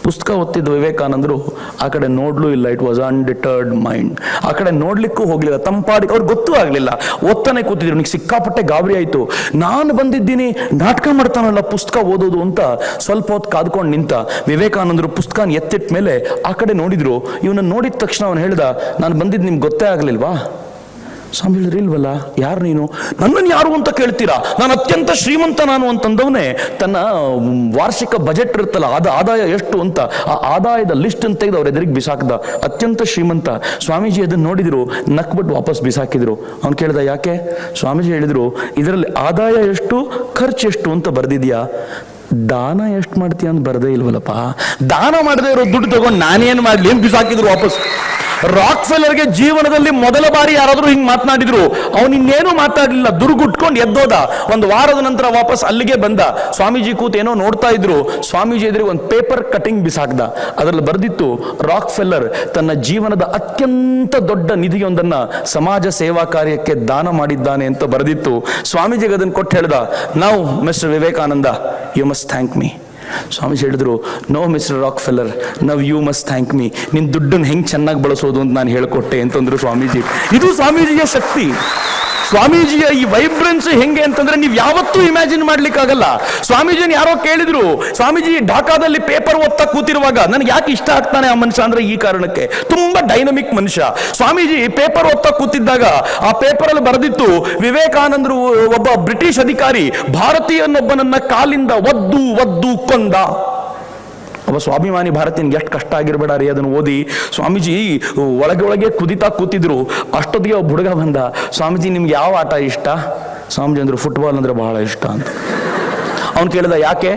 ಪುಸ್ತಕ ಓದ್ತಿದ್ದ ವಿವೇಕಾನಂದರು, ಆ ಕಡೆ ನೋಡ್ಲೂ ಇಲ್ಲ ಇಟ್ ವಾಸ್ ಅನ್ಡಿಟರ್ಡ್ ಮೈಂಡ್ ಆ ಕಡೆ ನೋಡ್ಲಿಕ್ಕೂ ಹೋಗ್ಲಿಲ್ಲ, ತಂಪಾಡಿ ಅವ್ರಿಗೆ ಗೊತ್ತೂ ಆಗಲಿಲ್ಲ. ಓದ್ತಾನೆ ಕೂತಿದ್ರು ನನಗೆ ಸಿಕ್ಕಾಪಟ್ಟೆ ಗಾಬರಿ ಆಯಿತು. ನಾನು ಬಂದಿದ್ದೀನಿ, ನಾಟಕ ಮಾಡ್ತಾನಲ್ಲ ಪುಸ್ತಕ ಓದೋದು ಅಂತ. ಸ್ವಲ್ಪ ಹೊತ್ತು ಕಾದ್ಕೊಂಡು ನಿಂತ, ವಿವೇಕಾನಂದರು ಪುಸ್ತಕನ ಎತ್ತಿಟ್ಟ ಮೇಲೆ ಆ ಕಡೆ ನೋಡಿದ್ರು. ಇವನ್ನ ನೋಡಿದ ತಕ್ಷಣ ಅವನು ಹೇಳ್ದ, ನಾನು ಬಂದಿದ್ದು ನಿಮ್ಗೆ ಗೊತ್ತೇ ಆಗ್ಲಿಲ್ವಾ? ಸ್ವಾಮಿ ಇಲ್ವಲ್ಲ? ಯಾರು ನೀನು? ನನ್ನನ್ನು ಯಾರು ಅಂತ ಕೇಳ್ತೀರಾ? ನಾನು ಅತ್ಯಂತ ಶ್ರೀಮಂತ ನಾನು ಅಂತಂದವನೇ, ತನ್ನ ವಾರ್ಷಿಕ ಬಜೆಟ್ ಇರುತ್ತಲ್ಲ, ಅದ ಆದಾಯ ಎಷ್ಟು ಅಂತ, ಆ ಆದಾಯದ ಲಿಸ್ಟ್ ಅಂತ ತೆಗೆದು ಅವ್ರ ಎದುರಿಗೆ ಬಿಸಾಕ್ದ. ಅತ್ಯಂತ ಶ್ರೀಮಂತ. ಸ್ವಾಮೀಜಿ ಅದನ್ನು ನೋಡಿದ್ರು ನಕ್ಬಿಟ್ಟು ವಾಪಸ್ ಬಿಸಾಕಿದ್ರು. ಅವ್ನು ಕೇಳ್ದ, ಯಾಕೆ? ಸ್ವಾಮೀಜಿ ಹೇಳಿದ್ರು, ಇದರಲ್ಲಿ ಆದಾಯ ಎಷ್ಟು, ಖರ್ಚು ಎಷ್ಟು ಅಂತ ಬರ್ದಿದ್ಯಾ? ದಾನ ಎಷ್ಟು ಮಾಡ್ತೀಯ ಅಂತ ಬರದೇ ಇಲ್ವಲ್ಲಪ್ಪ. ದಾನ ಮಾಡದೇ ಇರೋ ದುಡ್ಡು ತಗೊಂಡು ನಾನೇನು ಮಾಡ್ಲಿ ಏನು ಬಿಸಾಕಿದ್ರು ವಾಪಸ್. ರಾಕ್ ಫೆಲ್ಲರ್ಗೆ ಜೀವನದಲ್ಲಿ ಮೊದಲ ಬಾರಿ ಯಾರಾದ್ರೂ ಹಿಂಗ್ ಮಾತನಾಡಿದ್ರು. ಅವನು ಇನ್ನೇನು ಮಾತಾಡಲಿಲ್ಲ. ದುರ್ಗುಟ್ಕೊಂಡು ಎದ್ದೋದ. ಒಂದು ವಾರದ ನಂತರ ವಾಪಸ್ ಅಲ್ಲಿಗೆ ಬಂದ. ಸ್ವಾಮೀಜಿ ಕೂತ್ ಏನೋ ನೋಡ್ತಾ ಇದ್ರು. ಸ್ವಾಮೀಜಿ ಎದುರಿಗೆ ಒಂದು ಪೇಪರ್ ಕಟಿಂಗ್ ಬಿಸಾಕ್ದ. ಅದರಲ್ಲಿ ಬರ್ದಿತ್ತು ರಾಕ್ ಫೆಲ್ಲರ್ ತನ್ನ ಜೀವನದ ಅತ್ಯಂತ ದೊಡ್ಡ ನಿಧಿಯೊಂದನ್ನ ಸಮಾಜ ಸೇವಾ ಕಾರ್ಯಕ್ಕೆ ದಾನ ಮಾಡಿದ್ದಾನೆ ಅಂತ ಬರೆದಿತ್ತು. ಸ್ವಾಮೀಜಿಗೆ ಅದನ್ನು ಕೊಟ್ಟು ಹೇಳ್ದ, ನಾವು mister Vivekananda you must thank me Swamiji ಹೇಳಿದ್ರು no mister Rockefeller now you must thank me ನಿನ್ ದುಡ್ಡನ್ನು ಹೆಂಗ್ ಚೆನ್ನಾಗಿ ಬಳಸೋದು ಅಂತ ನಾನು ಹೇಳಿಕೊಟ್ಟೆ ಅಂತಂದ್ರು ಸ್ವಾಮೀಜಿ. ಇದು ಸ್ವಾಮೀಜಿಯ ಶಕ್ತಿ. ಸ್ವಾಮೀಜಿಯ ಈ ವೈಬ್ರೆನ್ಸ್ ಹೆಂಗೆ ಅಂತಂದ್ರೆ ನೀವು ಯಾವತ್ತೂ ಇಮ್ಯಾಜಿನ್ ಮಾಡ್ಲಿಕ್ಕಾಗಲ್ಲ. ಸ್ವಾಮೀಜಿನ ಯಾರೋ ಕೇಳಿದ್ರು, ಸ್ವಾಮೀಜಿ ಢಾಕಾದಲ್ಲಿ ಪೇಪರ್ ಓದ್ತಾ ಕೂತಿರುವಾಗ ನನಗೆ ಯಾಕೆ ಇಷ್ಟ ಆಗ್ತಾನೆ ಆ ಮನುಷ್ಯ ಅಂದ್ರೆ ಈ ಕಾರಣಕ್ಕೆ. ತುಂಬಾ ಡೈನಮಿಕ್ ಮನುಷ್ಯ. ಸ್ವಾಮೀಜಿ ಪೇಪರ್ ಓದ್ತಾ ಕೂತಿದ್ದಾಗ ಆ ಪೇಪರ್ ಅಲ್ಲಿ ಬರೆದಿತ್ತು, ವಿವೇಕಾನಂದರು ಒಬ್ಬ ಬ್ರಿಟಿಷ್ ಅಧಿಕಾರಿ ಭಾರತೀಯನೊಬ್ಬನನ್ನ ಕಾಲಿಂದ ಒದ್ದು ಒದ್ದು ಕೊಂದ. ಒಬ್ಬ ಸ್ವಾಭಿಮಾನಿ ಭಾರತೀಯನ್ಗೆ ಎಷ್ಟು ಕಷ್ಟ ಆಗಿರ್ಬೇಡ ರೀ ಅದನ್ನು ಓದಿ. ಸ್ವಾಮೀಜಿ, ಒಳಗೆ ಒಳಗೆ ಕುದಿತಾ ಕೂತಿದ್ರು. ಅಷ್ಟೊತ್ತಿಗೆ ಒಬ್ಬ ಹುಡುಗ ಬಂದ, ಸ್ವಾಮೀಜಿ, ನಿಮ್ಗೆ ಯಾವ ಆಟ ಇಷ್ಟ? ಸ್ವಾಮೀಜಿ, ಅಂದ್ರು ಫುಟ್ಬಾಲ್ ಅಂದ್ರೆ ಬಹಳ ಇಷ್ಟ ಅಂತ. ಅವ್ನು ಕೇಳಿದ, ಯಾಕೆ?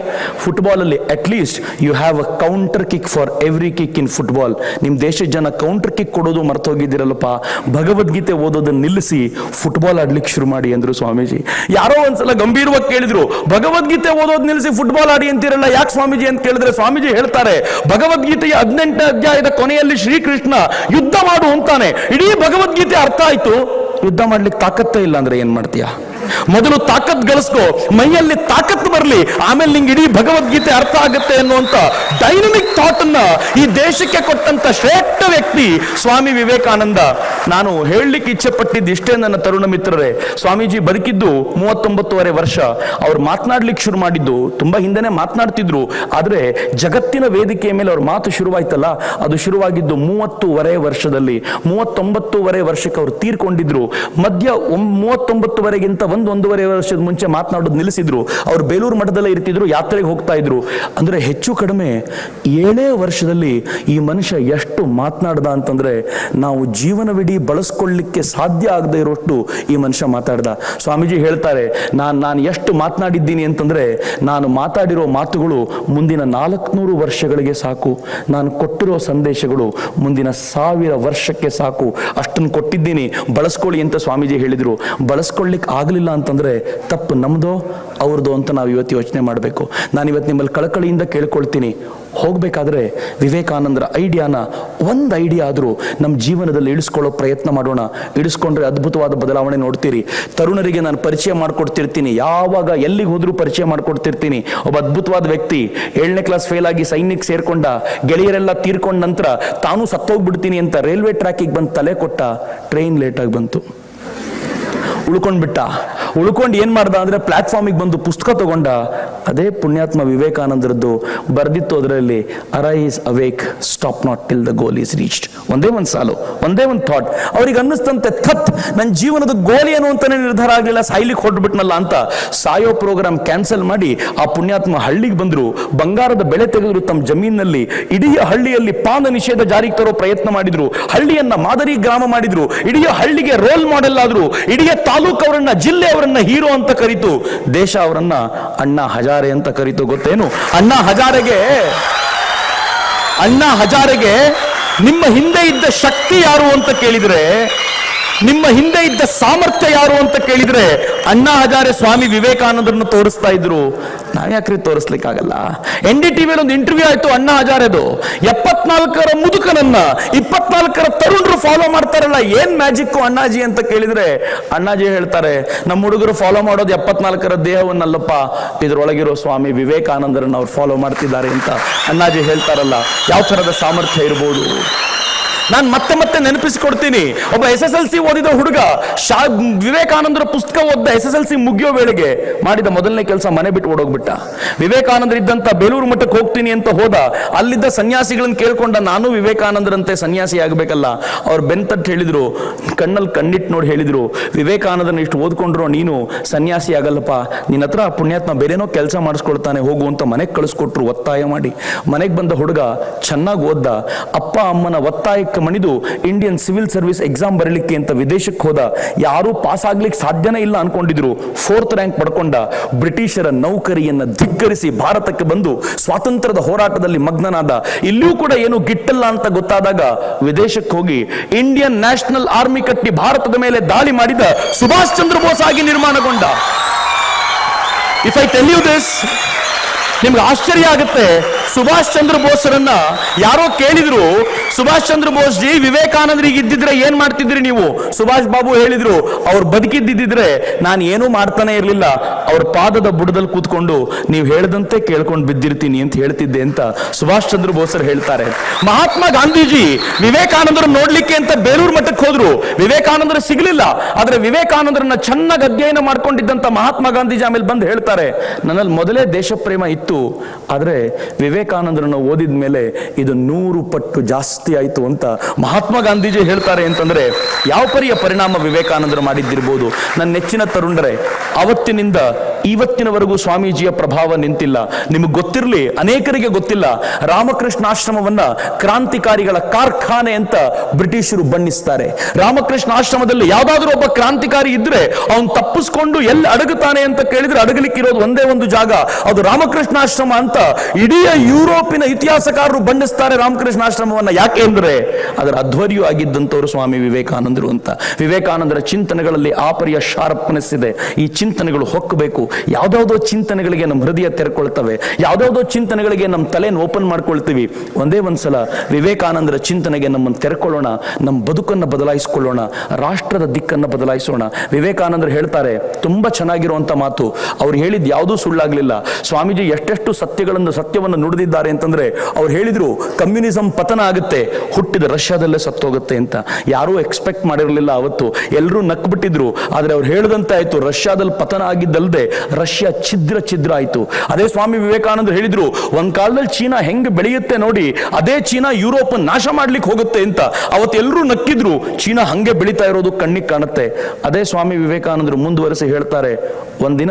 ಫುಟ್ಬಾಲಲ್ಲಿ at least you have a counter kick for every kick in football ನಿಮ್ಮ ದೇಶದ ಜನ ಕೌಂಟರ್ ಕಿಕ್ ಕೊಡೋದು ಮರ್ತೋಗಿದ್ದೀರಲ್ಲಪ್ಪ. ಭಗವದ್ಗೀತೆ ಓದೋದನ್ನ ನಿಲ್ಲಿಸಿ ಫುಟ್ಬಾಲ್ ಆಡ್ಲಿಕ್ಕೆ ಶುರು ಮಾಡಿ ಅಂದ್ರು ಸ್ವಾಮೀಜಿ. ಯಾರೋ ಒಂದ್ಸಲ ಗಂಭೀರವಾಗಿ ಕೇಳಿದ್ರು, ಭಗವದ್ಗೀತೆ ಓದೋದು ನಿಲ್ಲಿಸಿ ಫುಟ್ಬಾಲ್ ಆಡಿ ಅಂತೀರಲ್ಲ, ಯಾಕೆ ಸ್ವಾಮೀಜಿ? ಅಂತ ಕೇಳಿದ್ರೆ ಸ್ವಾಮೀಜಿ ಹೇಳ್ತಾರೆ, ಭಗವದ್ಗೀತೆಯ ಹದಿನೆಂಟನೇ ಅಧ್ಯಾಯದ ಕೊನೆಯಲ್ಲಿ ಶ್ರೀಕೃಷ್ಣ ಯುದ್ಧ ಮಾಡು ಅಂತಾನೆ. ಇಡೀ ಭಗವದ್ಗೀತೆ ಅರ್ಥ ಆಯ್ತು. ಯುದ್ಧ ಮಾಡ್ಲಿಕ್ಕೆ ತಾಕತ್ತೇ ಇಲ್ಲ ಅಂದ್ರೆ ಏನ್ ಮಾಡ್ತೀಯಾ? ಮೊದಲು ತಾಕತ್ ಗಳಿಸ್ಕೋ, ಮೈಯಲ್ಲಿ ತಾಕತ್ ಬರಲಿ, ಆಮೇಲೆ ನಿಂಗೆ ಇಡೀ ಭಗವದ್ಗೀತೆ ಅರ್ಥ ಆಗುತ್ತೆ ಅನ್ನುವಂತ ಡೈನಮಿಕ್ ಥಾಟ್ ಅನ್ನ ಈ ದೇಶಕ್ಕೆ ಕೊಟ್ಟಂತ ಶ್ರೇಷ್ಠ ವ್ಯಕ್ತಿ ಸ್ವಾಮಿ ವಿವೇಕಾನಂದ. ನಾನು ಹೇಳಲಿಕ್ಕೆ ಇಚ್ಛೆ ಪಟ್ಟಿದ್ದು ಇಷ್ಟೇ ನನ್ನ ತರುಣ ಮಿತ್ರರೇ. ಸ್ವಾಮೀಜಿ ಬದುಕಿದ್ದು ಮೂವತ್ತೊಂಬತ್ತುವರೆ ವರ್ಷ. ಅವ್ರು ಮಾತನಾಡ್ಲಿಕ್ಕೆ ಶುರು ಮಾಡಿದ್ದು, ತುಂಬಾ ಹಿಂದೆನೆ ಮಾತನಾಡ್ತಿದ್ರು. ಆದ್ರೆ ಜಗತ್ತಿನ ವೇದಿಕೆಯ ಮೇಲೆ ಅವ್ರ ಮಾತು ಶುರುವಾಯ್ತಲ್ಲ, ಅದು ಶುರುವಾಗಿದ್ದು ಮೂವತ್ತೂವರೆ ವರ್ಷದಲ್ಲಿ. ಮೂವತ್ತೊಂಬತ್ತುವರೆ ವರ್ಷಕ್ಕೆ ಅವ್ರು ತೀರ್ಕೊಂಡಿದ್ರು. ಮಧ್ಯ ಮೂವತ್ತೊಂಬತ್ತುವರೆಗಿಂತ ಒಂದು ಒಂದೂವರೆ ವರ್ಷದ ಮುಂಚೆ ಮಾತನಾಡೋದು ನಿಲ್ಲಿಸಿದ್ರು. ಅವರು ಬೇಲೂರು ಮಠದಲ್ಲೇ ಇರ್ತಿದ್ರು, ಯಾತ್ರೆಗೆ ಹೋಗ್ತಾ ಇದ್ರು. ಅಂದ್ರೆ ಹೆಚ್ಚು ಕಡಿಮೆ ಏಳೇ ವರ್ಷದಲ್ಲಿ ಈ ಮನುಷ್ಯ ಎಷ್ಟು ಮಾತನಾಡ್ದ ಅಂತಂದ್ರೆ ನಾವು ಜೀವನವಿಡೀ ಬಳಸ್ಕೊಳ್ಳಿಕ್ಕೆ ಸಾಧ್ಯ ಆಗದೆ ಇರೋಷ್ಟು ಈ ಮನುಷ್ಯ ಮಾತಾಡ್ದ. ಸ್ವಾಮೀಜಿ ಹೇಳ್ತಾರೆ, ನಾನು ನಾನು ಎಷ್ಟು ಮಾತನಾಡಿದ್ದೀನಿ ಅಂತಂದ್ರೆ ನಾನು ಮಾತಾಡಿರೋ ಮಾತುಗಳು ಮುಂದಿನ ನಾಲ್ಕುನೂರು ವರ್ಷಗಳಿಗೆ ಸಾಕು. ನಾನು ಕೊಟ್ಟಿರೋ ಸಂದೇಶಗಳು ಮುಂದಿನ ಸಾವಿರ ವರ್ಷಕ್ಕೆ ಸಾಕು. ಅಷ್ಟನ್ನು ಕೊಟ್ಟಿದ್ದೀನಿ, ಬಳಸ್ಕೊಳ್ಳಿ ಅಂತ ಸ್ವಾಮೀಜಿ ಹೇಳಿದ್ರು. ಬಳಸ್ಕೊಳ್ಳಿಕ್ ಆಗಲಿಲ್ಲ ಅಂತಂದ್ರೆ ತಪ್ಪು ನಮ್ಮದೋ ಅವ್ರದ್ದು ಅಂತ ನಾವು ಇವತ್ತು ಯೋಚನೆ ಮಾಡಬೇಕು. ನಾನು ಇವತ್ತು ನಿಮ್ಮಲ್ಲಿ ಕಳಕಳಿಯಿಂದ ಕೇಳ್ಕೊಳ್ತೀನಿ. ಹೋಗಬೇಕಾದ್ರೆ ವಿವೇಕಾನಂದರ ಐಡಿಯಾನ ಒಂದು ಐಡಿಯಾ ಆದರೂ ನಮ್ಮ ಜೀವನದಲ್ಲಿ ಇಳಿಸ್ಕೊಳ್ಳೋ ಪ್ರಯತ್ನ ಮಾಡೋಣ. ಇಳಿಸ್ಕೊಂಡ್ರೆ ಅದ್ಭುತವಾದ ಬದಲಾವಣೆ ನೋಡ್ತೀರಿ. ತರುಣರಿಗೆ ನಾನು ಪರಿಚಯ ಮಾಡಿಕೊಡ್ತಿರ್ತೀನಿ. ಯಾವಾಗ, ಎಲ್ಲಿಗೆ ಹೋದರೂ ಪರಿಚಯ ಮಾಡಿಕೊಡ್ತಿರ್ತೀನಿ. ಒಬ್ಬ ಅದ್ಭುತವಾದ ವ್ಯಕ್ತಿ. ಏಳನೇ ಕ್ಲಾಸ್ ಫೇಲ್ ಆಗಿ ಸೈನ್ಯಕ್ಕೆ ಸೇರ್ಕೊಂಡ, ಗೆಳೆಯರೆಲ್ಲ ತೀರ್ಕೊಂಡ ನಂತರ ತಾನು ಸತ್ತೋಗ್ಬಿಡ್ತೀನಿ ಅಂತ ರೈಲ್ವೆ ಟ್ರ್ಯಾಕಿಗೆ ಬಂದು ತಲೆ ಕೊಟ್ಟ ಟ್ರೈನ್ ಲೇಟಾಗಿ ಬಂತು. ಉಳ್ಕೊಂಡ್ಬಿಟ್ಟ. ಉಳ್ಕೊಂಡು ಏನ್ ಮಾಡ್ದ ಅಂದ್ರೆ ಪ್ಲಾಟ್ಫಾರ್ಮಿಗೆ ಬಂದು ಪುಸ್ತಕ ತಗೊಂಡ ಅದೇ ಪುಣ್ಯಾತ್ಮ ವಿವೇಕಾನಂದರದ್ದು ಬರ್ದಿತ್ತು ಅದರಲ್ಲಿ arise awake stop not till the goal is reached ಒಂದೇ ಒಂದು ಸಾಲು, ಒಂದೇ ಒಂದು ಥಾಟ್ ಅವ್ರಿಗೆ ಅನ್ನಿಸ್ತಂತೆ, ಥತ್ ನನ್ನ ಜೀವನದ ಗೋಲಿ ಏನು ಅಂತಾನೆ ನಿರ್ಧಾರ ಆಗಲಿಲ್ಲ ಸಾಯ್ಲಿಕ್ಕೆ ಹೊರಟ್ಬಿಟ್ನಲ್ಲ ಅಂತ ಸಾಯೋ ಪ್ರೋಗ್ರಾಮ್ ಕ್ಯಾನ್ಸಲ್ ಮಾಡಿ ಆ ಪುಣ್ಯಾತ್ಮ ಹಳ್ಳಿಗೆ ಬಂದ್ರು. ಬಂಗಾರದ ಬೆಳೆ ತೆಗೆದ್ರು ತಮ್ಮ ಜಮೀನಿನಲ್ಲಿ. ಇಡೀ ಹಳ್ಳಿಯಲ್ಲಿ ಪಾನ ನಿಷೇಧ ಜಾರಿಗೆ ತರೋ ಪ್ರಯತ್ನ ಮಾಡಿದ್ರು. ಹಳ್ಳಿಯನ್ನ ಮಾದರಿ ಗ್ರಾಮ ಮಾಡಿದ್ರು. ಇಡೀ ಹಳ್ಳಿಗೆ ರೋಲ್ ಮಾಡೆಲ್ ಆದ್ರು. ಇಡೀ ತಾಲೂಕು ಅವರನ್ನ ಜಿಲ್ಲೆ ಅವರನ್ನ ಹೀರೋ ಅಂತ ಕರೀತು. ದೇಶ ಅವರನ್ನ ಅಣ್ಣ ಹಜಾರೆ ಅಂತ ಕರೀತು, ಗೊತ್ತೇನು? ಅಣ್ಣ ಹಜಾರೆಗೆ ಅಣ್ಣ ಹಜಾರೆಗೆ ನಿಮ್ಮ ಹಿಂದೆ ಇದ್ದ ಶಕ್ತಿ ಯಾರು ಅಂತ ಕೇಳಿದ್ರೆ, ನಿಮ್ಮ ಹಿಂದೆ ಇದ್ದ ಸಾಮರ್ಥ್ಯ ಯಾರು ಅಂತ ಕೇಳಿದ್ರೆ, ಅಣ್ಣಾ ಹಜಾರೆ ಸ್ವಾಮಿ ವಿವೇಕಾನಂದರನ್ನು ತೋರಿಸ್ತಾ ಇದ್ರು. ನಾವ್ಯಾಕ್ರಿ ತೋರಿಸ್ಲಿಕ್ಕಾಗಲ್ಲ. ಎನ್ ಡಿ ಟಿವಿಯಲ್ಲಿ ಒಂದು ಇಂಟರ್ವ್ಯೂ ಆಯ್ತು ಅಣ್ಣ ಹಜಾರೆದು. ಎಪ್ಪತ್ನಾಲ್ಕರ ಮುದುಕನನ್ನ, ಇಪ್ಪತ್ನಾಲ್ಕರ ತರುಣರು ಫಾಲೋ ಮಾಡ್ತಾರಲ್ಲ, ಏನ್ ಮ್ಯಾಜಿಕ್ ಅಣ್ಣಾಜಿ ಅಂತ ಕೇಳಿದ್ರೆ, ಅಣ್ಣಾಜಿ ಹೇಳ್ತಾರೆ, ನಮ್ಮ ಹುಡುಗರು ಫಾಲೋ ಮಾಡೋದು ಎಪ್ಪತ್ನಾಲ್ಕರ ದೇಹವನ್ನಲ್ಲಪ್ಪ. ಇದ್ರೊಳಗಿರೋ ಸ್ವಾಮಿ ವಿವೇಕಾನಂದರನ್ನ ಅವ್ರು ಫಾಲೋ ಮಾಡ್ತಿದ್ದಾರೆ ಅಂತ ಅಣ್ಣಾಜಿ ಹೇಳ್ತಾರಲ್ಲ. ಯಾವ ತರದ ಸಾಮರ್ಥ್ಯ ಇರ್ಬೋದು? ನಾನು ಮತ್ತೆ ಮತ್ತೆ ನೆನಪಿಸಿಕೊಡ್ತೀನಿ. ಒಬ್ಬ ಎಸ್ ಎಸ್ ಎಲ್ ಸಿ ಓದಿದ ಹುಡುಗ ಶಾ ವಿವೇಕಾನಂದರ ಪುಸ್ತಕ ಓದ್ದ ಎಸ್ ಎಸ್ ಎಲ್ ಸಿ ಮುಗಿಯೋ ವೇಳೆಗೆ ಮಾಡಿದ ಮೊದಲನೇ ಕೆಲಸ ಮನೆ ಬಿಟ್ಟು ಓಡೋಗ್ಬಿಟ್ಟ. ವಿವೇಕಾನಂದರ ಇದ್ದಂತ ಬೇಲೂರು ಮಠಕ್ಕೆ ಹೋಗ್ತೀನಿ ಅಂತ ಹೋದ ಅಲ್ಲಿದ್ದ ಸನ್ಯಾಸಿಗಳನ್ನು ಕೇಳ್ಕೊಂಡ ನಾನು ವಿವೇಕಾನಂದರಂತೆ ಸನ್ಯಾಸಿ ಆಗಬೇಕಲ್ಲ. ಅವ್ರು ಬೆಂತಟ್ಟು ಹೇಳಿದ್ರು ಕಣ್ಣಲ್ಲಿ ಕಣ್ಣಿಟ್ಟು ನೋಡಿ ಹೇಳಿದ್ರು ವಿವೇಕಾನಂದನ ಇಷ್ಟು ಓದ್ಕೊಂಡ್ರು ನೀನು ಸನ್ಯಾಸಿ ಆಗಲ್ಲಪ್ಪ. ನಿನ್ನ ಹತ್ರ ಪುಣ್ಯಾತ್ಮ ಬೇರೆನೋ ಕೆಲಸ ಮಾಡಿಸ್ಕೊಳ್ತಾನೆ, ಹೋಗು ಅಂತ ಮನೆಗೆ ಕಳಿಸ್ಕೊಟ್ರು ಒತ್ತಾಯ ಮಾಡಿ. ಮನೆಗೆ ಬಂದ ಹುಡುಗ ಚೆನ್ನಾಗಿ ಓದ್ದ. ಅಪ್ಪ, ಅಮ್ಮನ ಒತ್ತಾಯಕ್ಕೆ ಮಣಿದು ಇಂಡಿಯನ್ ಸಿವಿಲ್ ಸರ್ವಿಸ್ ಎಕ್ಸಾಮ್ ಬರಲಿಕ್ಕೆ ಅಂತ ವಿದೇಶಕ್ಕೆ ಹೋದ ಯಾರೂ ಪಾಸ್ ಆಗ್ಲಿಕ್ಕೆ ಸಾಧ್ಯನೇ ಇಲ್ಲ ಅನ್ಕೊಂಡಿದ್ರು. ಫೋರ್ತ್ ರ್ಯಾಂಕ್ ಪಡ್ಕೊಂಡ ಬ್ರಿಟಿಷರ ನೌಕರಿಯನ್ನ ಧಿಕ್ಕರಿಸಿ ಭಾರತಕ್ಕೆ ಬಂದು ಸ್ವಾತಂತ್ರ್ಯದ ಹೋರಾಟದಲ್ಲಿ ಮಗ್ನನಾದ. ಇಲ್ಲಿಯೂ ಕೂಡ ಏನು ಗಿಟ್ಟಲ್ಲ ಅಂತ ಗೊತ್ತಾದಾಗ ವಿದೇಶಕ್ಕೆ ಹೋಗಿ ಇಂಡಿಯನ್ ನ್ಯಾಷನಲ್ ಆರ್ಮಿ ಕಟ್ಟಿ ಭಾರತದ ಮೇಲೆ ದಾಳಿ ಮಾಡಿದ ಸುಭಾಷ್ ಚಂದ್ರ ಬೋಸ್ ಆಗಿ ನಿರ್ಮಾಣಗೊಂಡ. If I tell you this ನಿಮ್ಗೆ ಆಶ್ಚರ್ಯ ಆಗುತ್ತೆ. ಸುಭಾಷ್ ಚಂದ್ರ ಬೋಸ್ರನ್ನ ಯಾರೋ ಕೇಳಿದ್ರು ಸುಭಾಷ್ ಚಂದ್ರ ಬೋಸ್ ಜಿ, ವಿವೇಕಾನಂದರಿಗೆ ಇದ್ದಿದ್ರೆ ಏನ್ ಮಾಡ್ತಿದ್ರಿ ನೀವು? ಸುಭಾಷ್ ಬಾಬು ಹೇಳಿದ್ರು, ಅವ್ರು ಬದುಕಿದ್ದಿದ್ರೆ ನಾನು ಏನೂ ಮಾಡ್ತಾನೆ ಇರಲಿಲ್ಲ. ಅವ್ರ ಪಾದದ ಬುಡದಲ್ಲಿ ಕೂತ್ಕೊಂಡು ನೀವು ಹೇಳ್ದಂತೆ ಕೇಳ್ಕೊಂಡು ಬಿದ್ದಿರ್ತೀನಿ ಅಂತ ಹೇಳ್ತಿದ್ದೆ ಅಂತ ಸುಭಾಷ್ ಚಂದ್ರ ಬೋಸರು ಹೇಳ್ತಾರೆ. ಮಹಾತ್ಮ ಗಾಂಧೀಜಿ, ವಿವೇಕಾನಂದರು ನೋಡ್ಲಿಕ್ಕೆ ಅಂತ ಬೇಲೂರು ಮಠಕ್ಕೆ ಹೋದ್ರು. ವಿವೇಕಾನಂದರು ಸಿಗ್ಲಿಲ್ಲ, ಆದ್ರೆ ವಿವೇಕಾನಂದರನ್ನ ಚೆನ್ನಾಗಿ ಅಧ್ಯಯನ ಮಾಡ್ಕೊಂಡಿದ್ದಂತ ಮಹಾತ್ಮ ಗಾಂಧೀಜಿ ಆಮೇಲೆ ಬಂದು ಹೇಳ್ತಾರೆ, ನನ್ನಲ್ಲಿ ಮೊದಲೇ ದೇಶ ಪ್ರೇಮ ಇತ್ತು, ಆದ್ರೆ ವಿವೇಕಾನಂದರನ್ನ ಓದಿದ ಮೇಲೆ ಇದು ನೂರು ಪಟ್ಟು ಜಾಸ್ತಿ ಆಯ್ತು ಅಂತ ಮಹಾತ್ಮ ಗಾಂಧೀಜಿ ಹೇಳ್ತಾರೆ ಅಂತಂದ್ರೆ, ಯಾವ ಪರಿಯ ಪರಿಣಾಮ ವಿವೇಕಾನಂದರು ಮಾಡಿದ್ದಿರ್ಬೋದು? ನನ್ನ ನೆಚ್ಚಿನ ತರುಣರೇ, ಅವತ್ತಿನಿಂದ ಇವತ್ತಿನವರೆಗೂ ಸ್ವಾಮೀಜಿಯ ಪ್ರಭಾವ ನಿಂತಿಲ್ಲ. ನಿಮಗೆ ಗೊತ್ತಿರಲಿ, ಅನೇಕರಿಗೆ ಗೊತ್ತಿಲ್ಲ. ರಾಮಕೃಷ್ಣ ಆಶ್ರಮವನ್ನ ಕ್ರಾಂತಿಕಾರಿಗಳ ಕಾರ್ಖಾನೆ ಅಂತ ಬ್ರಿಟಿಷರು ಬಣ್ಣಿಸ್ತಾರೆ. ರಾಮಕೃಷ್ಣ ಆಶ್ರಮದಲ್ಲಿ ಯಾವ್ದಾದ್ರೂ ಒಬ್ಬ ಕ್ರಾಂತಿಕಾರಿ ಇದ್ರೆ, ಅವನು ತಪ್ಪಿಸ್ಕೊಂಡು ಎಲ್ಲಿ ಅಡಗುತ್ತಾನೆ ಅಂತ ಕೇಳಿದ್ರೆ ಅಡಗಲಿಕ್ಕಿರೋದು ಒಂದೇ ಒಂದು ಜಾಗ. ಅದು ರಾಮಕೃಷ್ಣ ಆಶ್ರಮ ಅಂತ ಇಡೀ ಯುರೋಪಿನ ಇತಿಹಾಸಕಾರರು ಬಣ್ಣಿಸ್ತಾರೆ ರಾಮಕೃಷ್ಣ ಆಶ್ರಮವನ್ನ ಯಾಕೆ ಅಂದ್ರೆ ಅದರ ಅಧ್ವರ್ಯು ಆಗಿದ್ದಂಥವ್ರು ಸ್ವಾಮಿ ವಿವೇಕಾನಂದರು ಅಂತ. ವಿವೇಕಾನಂದರ ಚಿಂತನೆಗಳಲ್ಲಿ ಆಪರಿಯ ಪರಿಯ ಶಾರ್ಪ್ನೆಸ್ ಇದೆ ಈ ಚಿಂತನೆಗಳು ಹೊಕ್ಕಬೇಕು ಯಾವ್ದಾವುದೋ ಚಿಂತನೆಗಳಿಗೆ ನಮ್ಮ ಹೃದಯ ತೆರ್ಕೊಳ್ತವೆ. ಯಾವ್ದಾವುದೋ ಚಿಂತನೆಗಳಿಗೆ ನಮ್ಮ ತಲೆಯನ್ನು ಓಪನ್ ಮಾಡ್ಕೊಳ್ತೀವಿ. ಒಂದೇ ಒಂದ್ಸಲ ವಿವೇಕಾನಂದರ ಚಿಂತನೆಗೆ ನಮ್ಮನ್ನು ತೆರೆಕೊಳ್ಳೋಣ. ನಮ್ಮ ಬದುಕನ್ನು ಬದಲಾಯಿಸಿಕೊಳ್ಳೋಣ. ರಾಷ್ಟ್ರದ ದಿಕ್ಕನ್ನು ಬದಲಾಯಿಸೋಣ. ವಿವೇಕಾನಂದರು ಹೇಳ್ತಾರೆ, ತುಂಬಾ ಚೆನ್ನಾಗಿರುವಂತ ಮಾತು. ಅವ್ರು ಹೇಳಿದ್ ಯಾವುದೂ ಸುಳ್ಳಾಗ್ಲಿಲ್ಲ. ಸ್ವಾಮೀಜಿ ಎಷ್ಟೆಷ್ಟು ಸತ್ಯಗಳನ್ನು, ಸತ್ಯವನ್ನು ನುಡಿದಿದ್ದಾರೆ ಅಂತಂದ್ರೆ ಅವ್ರು ಹೇಳಿದ್ರು, ಕಮ್ಯುನಿಸಂ ಪತನ ಆಗುತ್ತೆ. ಹುಟ್ಟಿದ ರಷ್ಯಾದಲ್ಲೇ ಸತ್ತೋಗುತ್ತೆ ಅಂತ. ಯಾರೂ ಎಕ್ಸ್ಪೆಕ್ಟ್ ಮಾಡಿರಲಿಲ್ಲ ಅವತ್ತು. ಎಲ್ಲರೂ ನಕ್ಬಿಟ್ಟಿದ್ರು. ಆದರೆ ಅವ್ರು ಹೇಳ್ದಂತೆ ಆಯ್ತು ರಷ್ಯಾದಲ್ಲಿ ಪತನ ಆಗಿದ್ದಲ್ಲದೆ ರಷ್ಯಾ ಛಿದ್ರ ಛಿದ್ರ ಆಯ್ತು. ಅದೇ ಸ್ವಾಮಿ ವಿವೇಕಾನಂದರು ಹೇಳಿದ್ರು, ಒಂದು ಕಾಲದಲ್ಲಿ ಚೀನಾ ಹೆಂಗೆ ಬೆಳೆಯುತ್ತೆ ನೋಡಿ, ಅದೇ ಚೀನಾ ಯುರೋಪ್ ನಾಶ ಮಾಡ್ಲಿಕ್ಕೆ ಹೋಗುತ್ತೆ ಅಂತ. ಅವತ್ತು ಎಲ್ಲರೂ ನಕ್ಕಿದ್ರು, ಚೀನಾ ಹಂಗೆ ಬೆಳೀತಾ ಇರೋದು ಕಣ್ಣಿಗೆ ಕಾಣುತ್ತೆ. ಅದೇ ಸ್ವಾಮಿ ವಿವೇಕಾನಂದರು ಮುಂದುವರೆಸಿ ಹೇಳ್ತಾರೆ, ಒಂದಿನ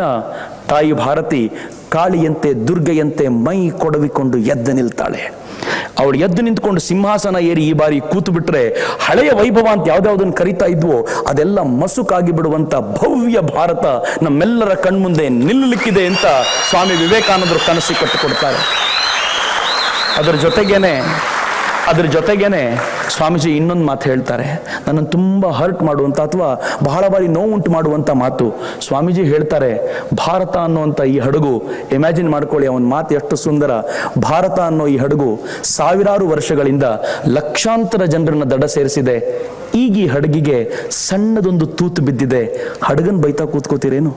ತಾಯಿ ಭಾರತಿ ಕಾಳಿಯಂತೆ ದುರ್ಗೆಯಂತೆ ಮೈ ಕೊಡವಿಕೊಂಡು ಎದ್ದು ನಿಲ್ತಾಳೆ. ಅವಳು ಎದ್ದು ನಿಂತ್ಕೊಂಡು ಸಿಂಹಾಸನ ಏರಿ ಈ ಬಾರಿ ಕೂತು ಬಿಟ್ರೆ ಹಳೆಯ ವೈಭವ ಅಂತ ಯಾವ್ದಾವ್ದನ್ನು ಕರಿತಾ ಇದ್ವೋ ಅದೆಲ್ಲ ಮಸುಕಾಗಿ ಬಿಡುವಂತ ಭವ್ಯ ಭಾರತ ನಮ್ಮೆಲ್ಲರ ಕಣ್ಮುಂದೆ ನಿಲ್ಲಲಿಕ್ಕಿದೆ ಅಂತ ಸ್ವಾಮಿ ವಿವೇಕಾನಂದರು ಕನಸಿ ಕಟ್ಟಿಕೊಡ್ತಾರೆ. ಅದರ ಜೊತೆಗೇನೆ, ಅದ್ರ ಜೊತೆಗೇನೆ ಸ್ವಾಮೀಜಿ ಇನ್ನೊಂದು ಮಾತು ಹೇಳ್ತಾರೆ. ನನ್ನನ್ನು ತುಂಬ ಹರ್ಟ್ ಮಾಡುವಂಥ ಅಥವಾ ಬಹಳ ಬಾರಿ ನೋವುಂಟು ಮಾಡುವಂಥ ಮಾತು. ಸ್ವಾಮೀಜಿ ಹೇಳ್ತಾರೆ, ಭಾರತ ಅನ್ನುವಂಥ ಈ ಹಡಗು ಇಮ್ಯಾಜಿನ್ ಮಾಡ್ಕೊಳ್ಳಿ, ಅವನ ಮಾತು ಎಷ್ಟು ಸುಂದರ. ಭಾರತ ಅನ್ನೋ ಈ ಹಡಗು ಸಾವಿರಾರು ವರ್ಷಗಳಿಂದ ಲಕ್ಷಾಂತರ ಜನರನ್ನ ದಡ ಸೇರಿಸಿದೆ. ಈಗ ಈ ಹಡಗಿಗೆ ಸಣ್ಣದೊಂದು ತೂತು ಬಿದ್ದಿದೆ. ಹಡಗನ್ ಬೈತಾ ಕೂತ್ಕೋತೀರೇನು?